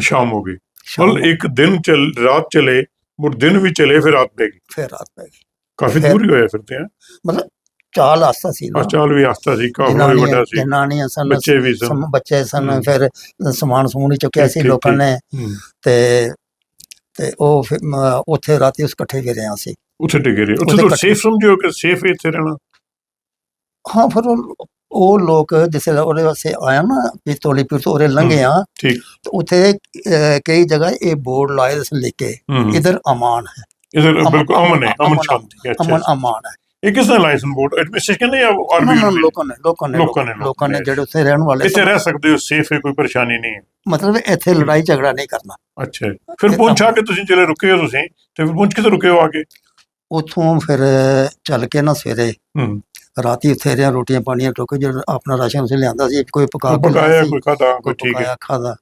ਸ਼ਾਮ ਹੋ ਗਈ। ਸ਼ਾਮ ਮਤਲਬ ਇੱਕ ਦਿਨ ਚੱਲ ਰਾਤ ਚਲੇ ਮੁੜ ਦਿਨ ਵੀ ਚਲੇ ਫਿਰ ਰਾਤ ਪੈ ਗਈ। ਫਿਰ ਰਾਤ ਪੈ ਗਈ। ਕਾਫੀ ਫਿਰ- ਦੂਰ ਹੀ ਹੋਇਆ ਫਿਰਦੇ ਆ ਮਤਲਬ ਚਾਲ ਆਸਤਾ ਸੀ ਨਾ। ਆ ਚਾਲ ਵੀ ਆਸਤਾ ਸੀ ਕਾਫੀ ਵੀ ਜਨਾਨੀਆਂ ਵੱਡਾ ਸੀ। ਜਨਾਨੀਆਂ ਸਨ ਬੱਚੇ ਵੀ ਸਨ। ਸਮ- ਬੱਚੇ ਸਨ ਹਮ। ਫਿਰ ਸਮਾਨ ਸਮੂਨ ਹੀ ਚੁੱਕਿਆ ਸੀ ਠੀਕ, ਲੋਕਾਂ ਠੀਕ। ਨੇ ਹੂੰ। ਤੇ ਤੇ ਉਹ ਫਿਰ ਮ- ਉੱਥੇ ਰਾਤੀ ਉਸ ਇਕੱਠੇ ਵੀ ਰਹੇ ਸੀ ਉੱਥੇ ਟਿਕੇ ਰਹੇ। ਉੱਥੇ ਉੱਥੇ ਤਾਂ ਕੱਟ- ਸੇਫ ਸਮਝਿਓ ਕਿ ਸੇਫ ਇੱਥੇ ਰਹਿਣਾ? ਹਾਂ ਫਿਰ ਉਹ ਉਹ ਲੋਕ ਜਿਸ ਉਹਦੇ ਵਾਸਤੇ ਆਇਆ ਨਾ ਤੋਲੀ ਪੀਰ ਤੋਂ ਉਹਦੇ ਲੰਘੇ ਆ ਠੀਕ। ਤੇ ਉੱਥੇ ਅਹ, ਕਈ ਜਗ੍ਹਾ ਇਹ ਬੋਰਡ ਲਾਏ ਸੀ ਲਿਖ ਕੇ ਹੂੰ ਇਧਰ ਅਮਾਨ ਹੈ। ਇਧਰ ਬਿਲਕੁਲ ਅਮਨ ਹੈ ਅਮਨ ਸ਼ਾਂਤੀ ਹੈ, ਅਮਨ ਅਮਾਨ ਹੈ। ਇਹ ਕਿਸ ਨੇ ਲਾਇਸੈਂਸ ਬੋਰਡ ਐਡਮਿਨਿਸਟ੍ਰੇਸ਼ਨ ਨੇ ਜਾਂ ਆਰਮੀ ਨਾ ਲੋਕਾਂ ਨੇ ਲੋਕਾਂ ਨੇ ਲੋਕਾਂ ਨੇ, ਲੋਕਾਂ ਨੇ। ਜਿਹੜੇ ਉੱਥੇ ਰਹਿਣ ਵਾਲੇ ਇੱਥੇ ਰਹਿ ਸਕਦੇ ਹੋ ਸੇਫ ਹੈ ਕੋਈ ਪਰੇਸ਼ਾਨੀ ਨਹੀਂ ਹੈ। ਮਤਲਬ ਇੱਥੇ ਲੜਾਈ ਝਗੜਾ ਨਹੀਂ ਕਰਨਾ। ਅੱਛਾ। ਫਿਰ ਪਹੁੰਚਾ ਕੇ ਤੁਸੀਂ ਜਿਹੜੇ ਰੁਕੇ ਹੋ ਤੁਸੀਂ ਤੇ ਫਿਰ ਪਹੁੰਚ ਕੇ ਤਾਂ ਰੁਕੇ ਹੋ ਆ ਕੇ? ਉੱਥੋਂ ਫਿਰ ਚੱਲ ਕੇ ਨਾ ਸਵੇਰੇ ਹੂੰ। ਰਾਤੀ ਉੱਥੇ ਰਿਆਂ ਰੋਟੀਆਂ ਪਾਣੀਆਂ ਟੋਕੇ ਜਿਹੜਾ ਆਪਣਾ ਰਾਸ਼ਨ ਉਸੇ ਲਿਆਂਦਾ ਸੀ ਕੋਈ ਪਕਾ ਪਕਾਇਆ ਕੋਈ ਖਾਦਾ ਕੋਈ ਠੀਕ ਹੈ। ਪਕਾਇਆ ਖਾਦਾ।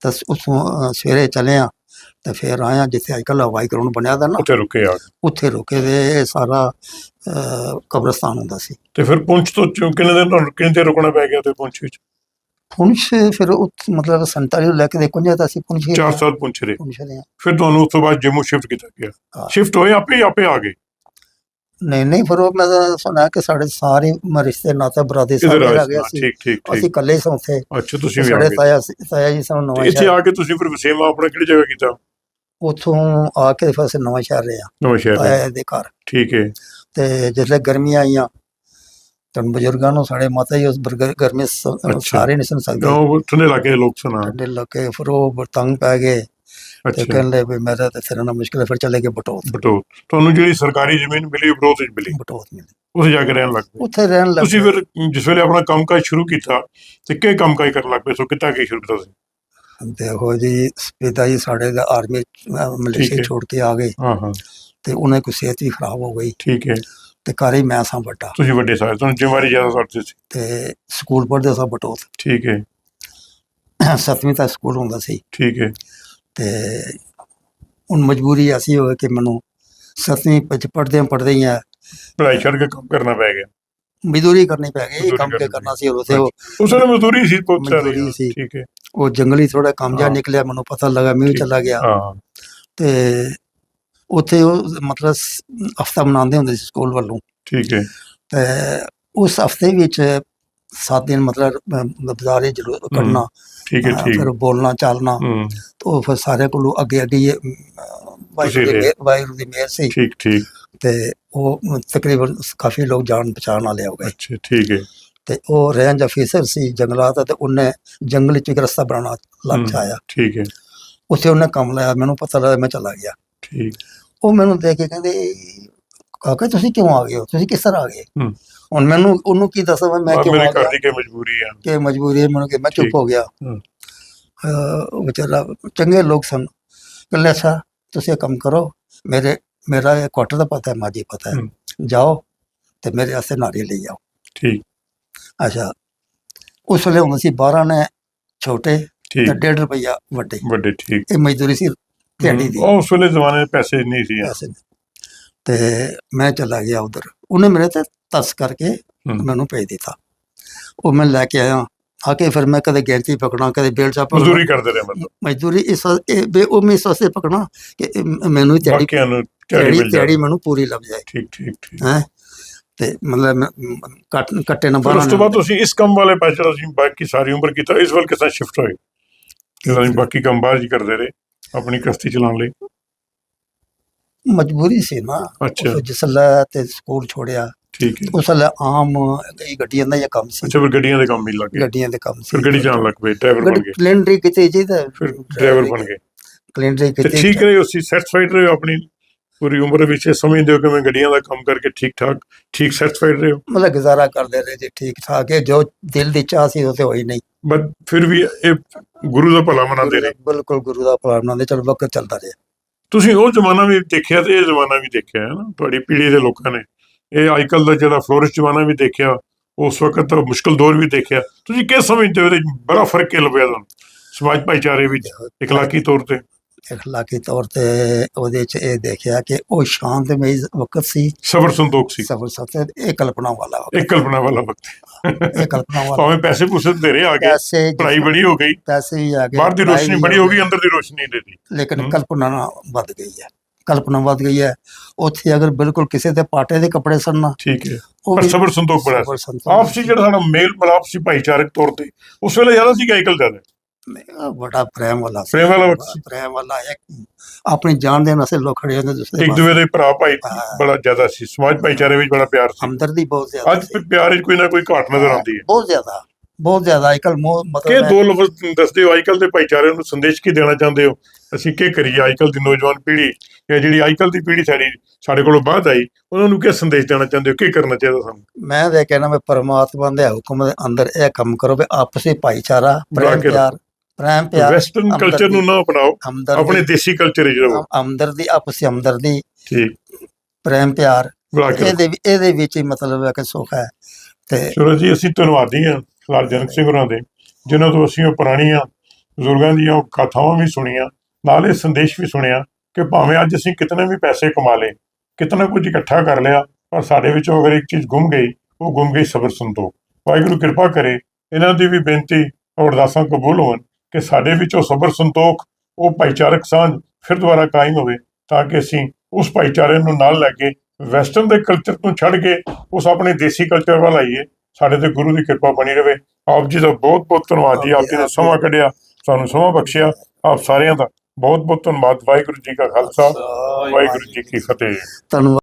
ਤਾਂ ਉੱਥੋਂ ਸਵੇਰੇ ਚਲੇ ਆ। ਤੇ ਫਿਰ ਆਇਆ ਜਿੱਥੇ ਅੱਜ ਕੱਲ੍ਹ ਹਵਾਈ ਗਰਾਊਂਡ ਬਣਿਆ ਦਾ ਨਾ। ਉੱਥੇ ਰੁਕੇ ਆ। ਉੱਥੇ ਰੁਕੇ ਦੇ ਇਹ ਸਾਰਾ ਕਬਰਸਤਾਨ ਹੁੰਦਾ ਸੀ। ਤੇ ਫਿਰ ਪਹੁੰਚ ਤੋਂ ਚੋਂ ਕਿੰਨੇ ਦਿਨ ਤੁਹਾਨੂੰ ਕਿੰਨੇ ਦਿਨ ਰੁਕਣਾ ਪੈ ਗਿਆ ਤੇ ਪਹੁੰਚ ਵਿੱਚ? ਪੁੰਛ ਫਿਰ ਉੱਥੇ ਮਤਲਬ 47 ਨੂੰ ਲੈ ਕੇ ਦੇ ਕੁੰਜਾ ਤਾਂ ਅਸੀਂ ਪੁੰਛ ਹੀ ਚਾਰ ਸਾਲ ਪਹੁੰਚ ਰਹੇ। ਪੁੰਛ ਰਹੇ ਹਾਂ। ਫਿਰ ਤੁਹਾਨੂੰ ਉਸ ਤੋਂ ਬਾਅਦ ਜੰਮੂ ਸ਼ਿਫਟ ਕੀਤਾ ਗਿਆ। ਹਾਂ। ਸ਼ਿਫਟ ਹੋਏ ਆਪੇ ਹੀ ਆਪੇ ਆ ਗਏ। ਨਹੀਂ ਨਹੀਂ ਫਿਰ ਉਹ ਮੈਂ ਤਾਂ ਸੁਣਿਆ ਕਿ ਸਾਡੇ ਸਾਰੇ ਮ- ਰਿਸ਼ਤੇ ਨਾਤੇ ਬਰਾਦੇ ਇਧਰ ਸਾਰੇ ਆ ਗਿਆ ਸੀ ਠੀਕ ਠੀਕ ਅਸੀਂ ਠੀਕ ਇਕੱਲੇ ਸਾਂ ਉੱਥੇ। ਅੱਛਾ ਤੁਸੀਂ ਵੀ ਆ ਸਾਡੇ ਗਏ। ਤਾਇਆ ਸੀ- ਤਾਇਆ ਜੀ ਸਾਨੂੰ ਤੇ ਨਵਾਂ ਇੱਥੇ ਆ ਕੇ ਤੁਸੀਂ ਫਿਰ ਵਸੇਵਾ ਆਪਣਾ ਕਿਹੜੀ ਜਗ੍ਹਾ ਕੀਤਾ? ਉੱਥੋਂ ਆ ਕੇ ਫਿਰ ਅਸੀਂ ਨਵਾਂ ਸ਼ਹਿਰ ਰਹੇ ਨਵਾਂ ਸ਼ਹਿਰ ਦੇ। ਤਾਇਆ ਦੇ ਘਰ। ਠੀਕ ਹੈ। ਤੇ ਜਿਸਲੇ ਗਰਮੀਆਂ ਆਈਆਂ ਤੁਹਾਨੂੰ ਬਜ਼ੁਰਗਾਂ ਨੂੰ ਸਾਡੇ ਮਾਤਾ ਜੀ ਉਸ ਗਰਮੀ। ਸਾਰੇ ਨਹੀਂ ਸੁਣ ਸਕਦੇ। ਉਹ ਠੰਡੇ ਦੇ ਲੋਕ ਸੁਣਾ ਠੰਡੇ ਲੋਕੇ ਫਿਰ ਉਹ ਤੰਗ ਪੈ ਗਏ। ਤੇ ਕਹਿੰਦੇ ਵੀ ਮੇਰਾ ਤੇ ਤੇਰੇ ਨਾਲ ਮੁਸ਼ਕਿਲ ਫਿਰ ਚਲੇ ਗਏ ਬਟੋਤ। ਬਟੋ ਤੁਹਾਨੂੰ ਜਿਹੜੀ ਸਰਕਾਰੀ ਜ਼ਮੀਨ ਮਿਲੀ ਬਰੋਤ ਵਿੱਚ ਮਿਲੀ? ਬਟੋਤ ਮਿਲੇ। ਉੱਥੇ ਜਾ ਕੇ ਰਹਿਣ ਲੱਗ ਪਏ। ਉੱਥੇ ਰਹਿਣ ਲੱਗ ਤੁਸੀਂ। ਫਿਰ ਜਿਸ ਵੇਲੇ ਆਪਣਾ ਕੰਮਕਾਜ ਸ਼ੁਰੂ ਕੀਤਾ ਤੇ ਕਿਹ ਕੰਮਕਾਜ ਕਰਨ ਲੱਗ ਪਏ? ਸੋ ਕਿੱਤਾ ਕੀ ਸ਼ੁਰੂ ਕੀਤਾ ਸੀ ਦੇਖੋ ਜੀ ਪਿਤਾ ਜੀ ਸਾਡੇ ਦਾ ਆਰਮੀ ਠੀਕ ਹੈ। ਛੋੜ ਕੇ ਆ ਗਏ। ਹਾਂ ਹਾਂ। ਤੇ ਉਹਨਾਂ ਦੀ ਸਿਹਤ ਵੀ ਖਰਾਬ ਹੋ ਗਈ। ਠੀਕ ਹੈ। ਤੇ ਘਰ ਹੀ ਮੈਂ ਸਾਂ ਵੱਡਾ। ਤੁਸੀਂ ਵੱਡੇ ਸਾਹਿਬ ਤੁਹਾਨੂੰ ਜ਼ਿੰਮੇਵਾਰੀ ਜ਼ਿਆਦਾ ਤੇ ਸੀ। ਤੇ ਸਕੂਲ ਪੜ੍ਹਦੇ ਸਾਂ ਬਟੋਤ ਠੀਕ ਹੈ। ਸੱਤਵੀਂ ਤੱਕ ਸਕੂਲ ਹੁੰਦਾ ਸੀ। ਠੀਕ ਹੈ। ਤੇ ਹੁਣ ਮਜਬੂਰੀ ਐਸੀ ਹੋਈ ਕਿ ਮੈਨੂੰ ਸੱਤਵੀਂ ਵਿੱਚ ਪੜ੍ਹਦਿਆਂ ਪੜ੍ਹਦੇ ਹੀ ਆ ਪੜ੍ਹਾਈ ਛੱਡ ਕੇ ਕੰਮ ਕਰਨਾ ਪੈ ਗਿਆ। ਮਜ਼ਦੂਰੀ ਕਰਨੀ ਪੈ ਗਈ ਇਹ ਕੰਮ ਕੇ ਕਰਨੀ ਸੀ ਉਥੇ ਉਹ ਉਸ ਵੇਲੇ ਮਜ਼ਦੂਰੀ ਸੀ ਸਾਰੀ ਮਜ਼ਦੂਰੀ ਸੀ। ਠੀਕ ਹੈ। ਉਹ ਜੰਗਲੀ ਥੋੜਾ ਕੰਮ ਹਾਂ। ਨਿਕਲਿਆ ਮੈਨੂੰ ਪਤਾ ਲੱਗਾ ਮੈਂ। ਚਲਾ ਗਿਆ। ਤੇ ਉੱਥੇ ਉਹ ਮਤਲਬ ਹਫਤਾ ਮਨਾਉਂਦੇ ਹੁੰਦੇ ਸੀ ਸਕੂਲ ਵੱਲੋਂ। ਠੀਕ ਹੈ। ਤੇ ਉਸ ਹਫ਼ਤੇ ਵਿੱਚ ਸੱਤ ਦਿਨ ਮਤਲਬ ਬਾਜ਼ਾਰੇ ਜਲੂ ਕਰਨਾ ਠੀਕ ਹੈ ਠੀਕ। ਫਿਰ ਬੋਲਣਾ ਚਾਲਣਾ ਉਹ ਫਿਰ ਸਾਰੇ ਕੋਲੋਂ ਅੱਗੇ ਅੱਗੇ ਵਾਹਿਗੁਰੂ ਦੀ ਮਿਹਰ ਸੀ। ਠੀਕ ਠੀਕ। ਤੇ ਉਹ ਤਕਰੀਬਨ ਕਾਫੀ ਲੋਕ ਜਾਣ ਪਛਾਣ ਵਾਲੇ ਹੋ ਗਏ। ਅੱਛਾ ਠੀਕ ਹੈ। ਤੇ ਉਹ ਰੇਂਜ ਅਫੀਸਰ ਸੀ ਜੰਗਲਾਤ ਦਾ ਤੇ ਉਹਨੇ ਜੰਗਲ ਚ ਇੱਕ ਰਸਤਾ ਬਣਾਉਣਾ ਲੱਗ। ਜਾਇਆ। ਠੀਕ ਹੈ। ਉੱਥੇ ਉਹਨੇ ਕੰਮ ਲਾਇਆ ਮੈਨੂੰ ਪਤਾ ਲੱਗਾ ਮੈਂ ਚਲਾ ਗਿਆ। ਠੀਕ। ਉਹ ਮੈਨੂੰ ਦੇਖ ਕੇ ਕਹਿੰਦੇ ਕਾਕਾ ਤੁਸੀਂ ਕਿਉਂ ਆ ਗਏ ਹੋ? ਤੁਸੀਂ ਕਿਸ ਤਰ੍ਹਾਂ ਆ ਗਏ। ਹੁਣ ਮੈਨੂੰ ਉਹਨੂੰ ਕੀ ਦੱਸਾਂ ਮੈਂ ਕਿਉਂ ਮੇਰੇ ਆ ਘਰ ਗਿਆ? ਦੀ ਕੀ ਮਜਬੂਰੀ ਹੈ ਕਿ ਮਜਬੂਰੀ ਹੈ ਮੈਨੂੰ ਕਿ ਮੈਂ ਚੁੱਪ। ਹੋ ਗਿਆ। ਵਿਚਾਰਾ ਚੰਗੇ ਲੋਕ ਸਨ। ਕਹਿੰਦੇ ਅੱਛਾ ਤੁਸੀਂ ਕੰਮ ਕਰੋ ਮੇਰੇ ਮੇਰਾ ਇਹ ਕੁਆਟਰ ਦਾ ਪਤਾ ਹੈ ਮਾਜੀ ਪਤਾ ਹੈ। ਜਾਓ ਤੇ ਮੇਰੇ ਵਾਸਤੇ ਨਾਰੀ ਲਈ ਆਓ। ਠੀਕ। ਅੱਛਾ। ਉਸ ਵੇਲੇ ਹੁੰਦੇ ਸੀ 12 ਨੇ ਛੋਟੇ ਤੇ ਠੀਕ 1.5 ਰੁਪਈਆ ਵੱਡੇ। ਵੱਡੇ ਠੀਕ। ਇਹ ਮਜ਼ਦੂਰੀ ਸੀ ਦਿਹਾੜੀ ਦੀ। ਉਹ ਉਸ ਵੇਲੇ ਜ਼ਮਾਨੇ ਪੈਸੇ ਨਹੀਂ ਸੀ। ਪੈਸੇ। ਤੇ ਮੈਂ ਚਲਾ ਗਿਆ ਉਧਰ। ਉਹਨੇ ਮੇਰੇ ਤੇ ਤਰਸ ਕਰਕੇ। ਮੈਨੂੰ ਭੇਜ ਦਿੱਤਾ। ਉਹ ਮੈਂ ਲੈ ਕੇ ਆਇਆ। ਆ ਕੇ ਫਿਰ ਮੈਂ ਕਦੇ ਗੈਂਤੀ ਪਕੜਨਾ ਕਦੇ ਬੇਲਚਾ ਪਕੜਨਾ ਮਜ਼ਦੂਰੀ ਕਰਦੇ ਰਹੇ ਮਤਲਬ। ਮਜ਼ਦੂਰੀ ਇਸ ਇਹ ਬੇ ਉਹ ਮੈਂ ਇਸ ਵਾਸਤੇ ਪਕੜਨਾ ਕਿ ਮੈਨੂੰ ਮਿਲ ਜਾਏ ਦਿਹਾੜੀ ਮੈਨੂੰ ਪੂਰੀ ਲੱਭ ਜਾਏ। ਠੀਕ ਠੀਕ ਠੀਕ। ਹੈ? ਤੇ ਮਤਲਬ ਕੱਟ ਕੱਟੇ ਨਾ ਬਾਹਰ ਉਸ ਤੋਂ ਬਾਅਦ ਤੁਸੀਂ ਇਸ ਕੰਮ ਵਾਲੇ ਪਾਸੇ ਤੁਸੀਂ ਬਾਕੀ ਸਾਰੀ ਉਮਰ ਕੀਤਾ ਇਸ ਵੱਲ ਕਿਸ ਸ਼ਿਫਟ ਹੋਏ? ਤੁਸੀਂ ਬਾਕੀ ਕੰਮ ਬਾਹਰ ਹੀ ਕਰਦੇ ਰਹੇ ਆਪਣੀ ਕਸ਼ਤੀ ਚਲਾਉਣ ਲਈ। ਮਜਬੂਰੀ ਸੀ ਨਾ। ਅੱਛਾ। ਜਿਸ ਵੇਲੇ ਤੇ ਸਕੂਲ ਛੋੜਿਆ। ਠੀਕ ਹੈ ਉਸ ਵੇਲੇ ਆਮ ਕਈ ਗੱਡੀਆਂ ਦਾ ਇਹ ਕੰਮ ਸੀ। ਅੱਛਾ ਫਿਰ ਗੱਡੀਆਂ ਦੇ ਕੰਮ ਵੀ ਲੱਗ ਗਏ। ਗੱਡੀਆਂ ਦੇ ਕੰਮ ਸੀ। ਫਿਰ ਗੱਡੀ ਚਲਾਉਣ ਲੱਗ ਪਏ ਡਰਾਈਵਰ ਬਣ ਗਏ। ਕਲੈਂਡਰੀ ਕਿਤੇ ਜੀ ਤਾਂ ਫਿਰ ਡਰਾਈਵਰ ਬਣ ਗਏ। ਕਲੈਂਡਰੀ ਕਿਤੇ ਠੀਕ ਰਹੇ ਤੁਸੀਂ ਸੈਟੀਸਫਾਈਡ ਰਹੇ ਹੋ ਆਪਣੀ ਪੂਰੀ ਉਮਰ ਵਿੱਚ? ਇਹ ਸਮਝਦੇ ਹੋ ਕਿ ਮੈਂ ਗੱਡੀਆਂ ਦਾ ਕੰਮ ਕਰਕੇ ਠੀਕ ਠਾਕ ਠੀਕ ਸੈਟੀਸਫਾਈਡ ਰਹੇ ਹੋ? ਮਤਲਬ ਗੁਜ਼ਾਰਾ ਕਰਦੇ ਰਹੇ ਜੀ ਠੀਕ ਠਾਕ ਹੈ ਜੋ ਦਿਲ ਦੀ ਚਾਹ ਸੀ ਉਹ ਤੇ ਹੋਈ ਨਹੀਂ। ਬਟ ਫਿਰ ਵੀ ਇਹ ਗੁਰੂ ਦਾ ਭਲਾ ਮਨਾਉਂਦੇ ਰਹੇ। ਬਿਲਕੁਲ ਗੁਰੂ ਦਾ ਭਲਾ ਬਣਾਉਂਦੇ ਚਲ ਵਕਤ ਚੱਲਦਾ ਰਿਹਾ। ਤੁਸੀਂ ਉਹ ਜ਼ਮਾਨਾ ਵੀ ਦੇਖਿਆ ਤੇ ਇਹ ਜ਼ਮਾਨਾ ਵੀ ਦੇਖਿਆ ਹੈ ਨਾ ਤੁਹਾਡੀ ਪੀੜ੍ਹੀ ਦੇ ਲੋਕਾਂ ਨੇ। ਇਹ ਅੱਜਕੱਲ ਦਾ ਜਿਹੜਾ ਫਲੋਰਿਸ਼ ਜ਼ਮਾਨਾ ਵੀ ਦੇਖਿਆ ਉਸ ਵਕਤ ਦਾ ਮੁਸ਼ਕਲ ਦੌਰ ਵੀ ਦੇਖਿਆ। ਤੁਸੀਂ ਕਿਸ ਸਮਝਦੇ ਹੋ ਇਹਦੇ ਬੜਾ ਫ਼ਰਕ ਕੀ ਲੱਭਿਆ ਤੁਹਾਨੂੰ ਸਮਾਜ ਭਾਈਚਾਰੇ ਵਿੱਚ ਇਖਲਾਕੀ ਤੌਰ ਤੇ? ਇਖਲਾਕੀ ਤੌਰ ਤੇ ਉਹਦੇ ਚ ਇਹ ਦੇਖਿਆ ਕਿ ਉਹ ਸ਼ਾਂਤਮਈ ਵਕਤ ਸੀ। ਸਬਰ ਸੰਤੋਖ ਸੀ। ਸਬਰ ਸਤ ਇਹ ਕਲਪਨਾ ਵਾਲਾ ਵਕਤ। ਇੱਕ ਕਲਪਨਾ ਵਾਲਾ ਵਕਤ। ਇਹ ਕਲਪਨਾ ਵਾਲਾ ਭਾਵੇਂ ਪੈਸੇ ਪੂਸੇ ਤੇਰੇ ਆ ਗਏ ਪੈਸੇ ਪੜ੍ਹਾਈ ਬੜੀ ਹੋ ਗਈ। ਪੈਸੇ ਵੀ ਆ ਗਏ ਬਾਹਰ ਦੀ ਰੋਸ਼ਨੀ ਬੜੀ ਹੋ ਗਈ ਅੰਦਰ ਦੀ ਰੋਸ਼ਨੀ ਨਹੀਂ ਦੇਦੀ ਲੇਕਿਨ। ਕਲਪਨਾ ਨਾ ਵੱਧ ਗਈ ਹੈ। ਕਲਪਨਾ ਵੱਧ ਗਈ ਹੈ। ਉੱਥੇ ਅਗਰ ਬਿਲਕੁਲ ਕਿਸੇ ਦੇ ਪਾਟੇ ਦੇ ਕੱਪੜੇ ਸਨ ਨਾ ਠੀਕ ਹੈ। ਉਹ ਪਰ ਵੀ ਸਬਰ ਸੰਤੋਖ ਬੜਾ ਸਬਰ ਸੀ ਸੰਤੋਖ ਆਪਸੀ ਜਿਹੜਾ ਸਾਡਾ ਮੇਲ ਮਲਾਪ ਸੀ ਭਾਈਚਾਰਕ ਤੌਰ ਤੇ ਉਸ ਵੇਲੇ ਜ਼ਿਆਦਾ ਸੀ ਕਿ ਅੱਜਕੱਲ ਜ਼ਿਆਦਾ ਨਹੀਂ, ਉਹ ਬੜਾ ਪ੍ਰੇਮ ਵਾਲਾ ਸੀ। ਪ੍ਰੇਮ ਵਾਲਾ ਵਕਤ ਸੀ। ਪ੍ਰੇਮ ਵਾਲਾ ਇੱਕ ਆਪਣੀ ਜਾਨ ਦੇ ਨਸੇ ਲੋਕ ਖੜੇ ਹੁੰਦੇ ਦੂਸਰੇ ਇੱਕ। ਦੂਜੇ ਦੇ ਭਰਾ ਭਾਈ ਹਾਂ। ਬੜਾ ਜ਼ਿਆਦਾ ਸੀ। ਸਮਾਜ ਭਾਈਚਾਰੇ ਵਿੱਚ ਬੜਾ ਪਿਆਰ ਸੀ। ਹਮਦਰਦੀ ਬਹੁਤ ਜ਼ਿਆਦਾ ਅੱਜ ਸੀ। ਪਿਆਰ ਵਿੱਚ ਕੋਈ ਨਾ ਕੋਈ ਘਾਟ ਨਜ਼ਰ ਆਉਂਦੀ ਹੈ। ਬਹੁਤ ਜ਼ਿਆਦਾ। ਬਹੁਤ ਜ਼ਿਆਦਾ ਅੱਜਕੱਲ ਮੋਹ ਕਿ ਮਤਲਬ ਦੋ ਲਫ਼ਜ਼ ਦੱਸਦੇ ਹੋ ਅੱਜਕੱਲ ਦੇ ਭਾਈਚਾਰੇ ਨੂੰ ਸੰਦੇਸ਼ ਕੀ ਦੇਣਾ ਚਾਹੁੰਦੇ ਹੋ? ਅਸੀਂ ਕੀ ਕਰੀਏ? ਅੱਜਕੱਲ ਦੀ ਨੌਜਵਾਨ ਪੀੜ੍ਹੀ ਜਾਂ ਜਿਹੜੀ ਅੱਜਕੱਲ ਦੀ ਪੀੜ੍ਹੀ ਸਾਡੀ ਸਾਡੇ ਕੋਲੋਂ ਬਾਅਦ ਆਈ ਉਹਨਾਂ ਨੂੰ ਕੀ ਸੰਦੇਸ਼ ਦੇਣਾ ਚਾਹੁੰਦੇ ਹੋ? ਕੀ ਕਰਨਾ ਚਾਹੀਦਾ ਸਾਨੂੰ? ਮੈਂ ਤਾਂ ਇਹ ਕਹਿਣਾ ਵੀ ਪਰਮਾਤਮਾ ਦੇ ਹੁਕਮ ਦੇ ਅੰਦਰ ਇਹ ਕੰਮ ਕਰੋ ਵੀ ਆਪਸੀ ਭਾਈਚਾਰਾ ਪ੍ਰੇਮ ਕੇ ਪਿਆਰ ਪ੍ਰੇਮ ਪਿਆਰ ਵੈਸਟਰਨ। ਕਲਚਰ ਨੂੰ ਨਾ ਅਪਣਾਓ ਹਮਦਰਦੀ ਆਪਣੇ ਦੇਸੀ ਕਲਚਰ ਵਿੱਚ ਰਹੋ। ਹਮਦਰਦੀ ਆਪਸੀ ਹਮਦਰਦੀ ਠੀਕ ਪ੍ਰੇਮ ਪਿਆਰ ਕੇ। ਇਹਦੇ ਇਹਦੇ ਵਿੱਚ ਹੀ ਮਤਲਬ ਹੈ ਕਿ ਸੁੱਖ ਹੈ। ਤੇ ਚਲੋ ਜੀ ਅਸੀਂ ਧੰਨਵਾਦੀ ਹਾਂ। ਸਰਦਾਰ ਜਨਕ ਸਿੰਘ ਹੋਰਾਂ ਦੇ, ਜਿਨ੍ਹਾਂ ਤੋਂ ਅਸੀਂ ਉਹ ਪੁਰਾਣੀਆਂ ਬਜ਼ੁਰਗਾਂ ਦੀਆਂ ਉਹ ਕਥਾਵਾਂ ਵੀ ਸੁਣੀਆਂ, ਨਾਲ ਇਹ ਸੰਦੇਸ਼ ਵੀ ਸੁਣਿਆ ਕਿ ਭਾਵੇਂ ਅੱਜ ਅਸੀਂ ਕਿਤਨੇ ਵੀ ਪੈਸੇ ਕਮਾ ਲਏ, ਕਿਤਨਾ ਕੁਝ ਇਕੱਠਾ ਕਰ ਲਿਆ, ਪਰ ਸਾਡੇ ਵਿੱਚੋਂ ਅਗਰ ਇੱਕ ਚੀਜ਼ ਗੁੰਮ ਗਈ, ਉਹ ਗੁੰਮ ਗਈ ਸਬਰ ਸੰਤੋਖ। ਵਾਹਿਗੁਰੂ ਕਿਰਪਾ ਕਰੇ, ਇਹਨਾਂ ਦੀ ਵੀ ਬੇਨਤੀ ਔਰ ਅਰਦਾਸਾਂ ਕਬੂਲ ਹੋਣ ਕਿ ਸਾਡੇ ਵਿੱਚੋਂ ਸਬਰ ਸੰਤੋਖ, ਉਹ ਭਾਈਚਾਰਕ ਸਾਂਝ ਫਿਰ ਦੁਬਾਰਾ ਕਾਇਮ ਹੋਵੇ, ਤਾਂ ਕਿ ਅਸੀਂ ਉਸ ਭਾਈਚਾਰੇ ਨੂੰ ਨਾਲ ਲੈ ਕੇ ਵੈਸਟਰਨ ਦੇ ਕਲਚਰ ਤੋਂ ਛੱਡ ਕੇ ਉਸ ਆਪਣੇ ਦੇਸੀ ਕਲਚਰ ਵੱਲ ਆਈਏ। ਸਾਡੇ ਤੇ ਗੁਰੂ ਦੀ ਕਿਰਪਾ ਬਣੀ ਰਵੇ। ਆਪ ਜੀ ਦਾ ਬਹੁਤ ਬਹੁਤ ਧੰਨਵਾਦ ਜੀ ਆਪ ਜੀ ਨੇ ਸਮਾਂ ਕੱਢਿਆ ਸਾਨੂੰ ਸਮਾਂ ਬਖਸ਼ਿਆ ਆਪ ਸਾਰਿਆਂ ਦਾ ਬਹੁਤ ਬਹੁਤ ਧੰਨਵਾਦ। ਵਾਹਿਗੁਰੂ ਜੀ ਕਾ ਖਾਲਸਾ ਵਾਹਿਗੁਰੂ ਜੀ ਕੀ ਫਤਿਹ। ਧੰਨਵਾਦ।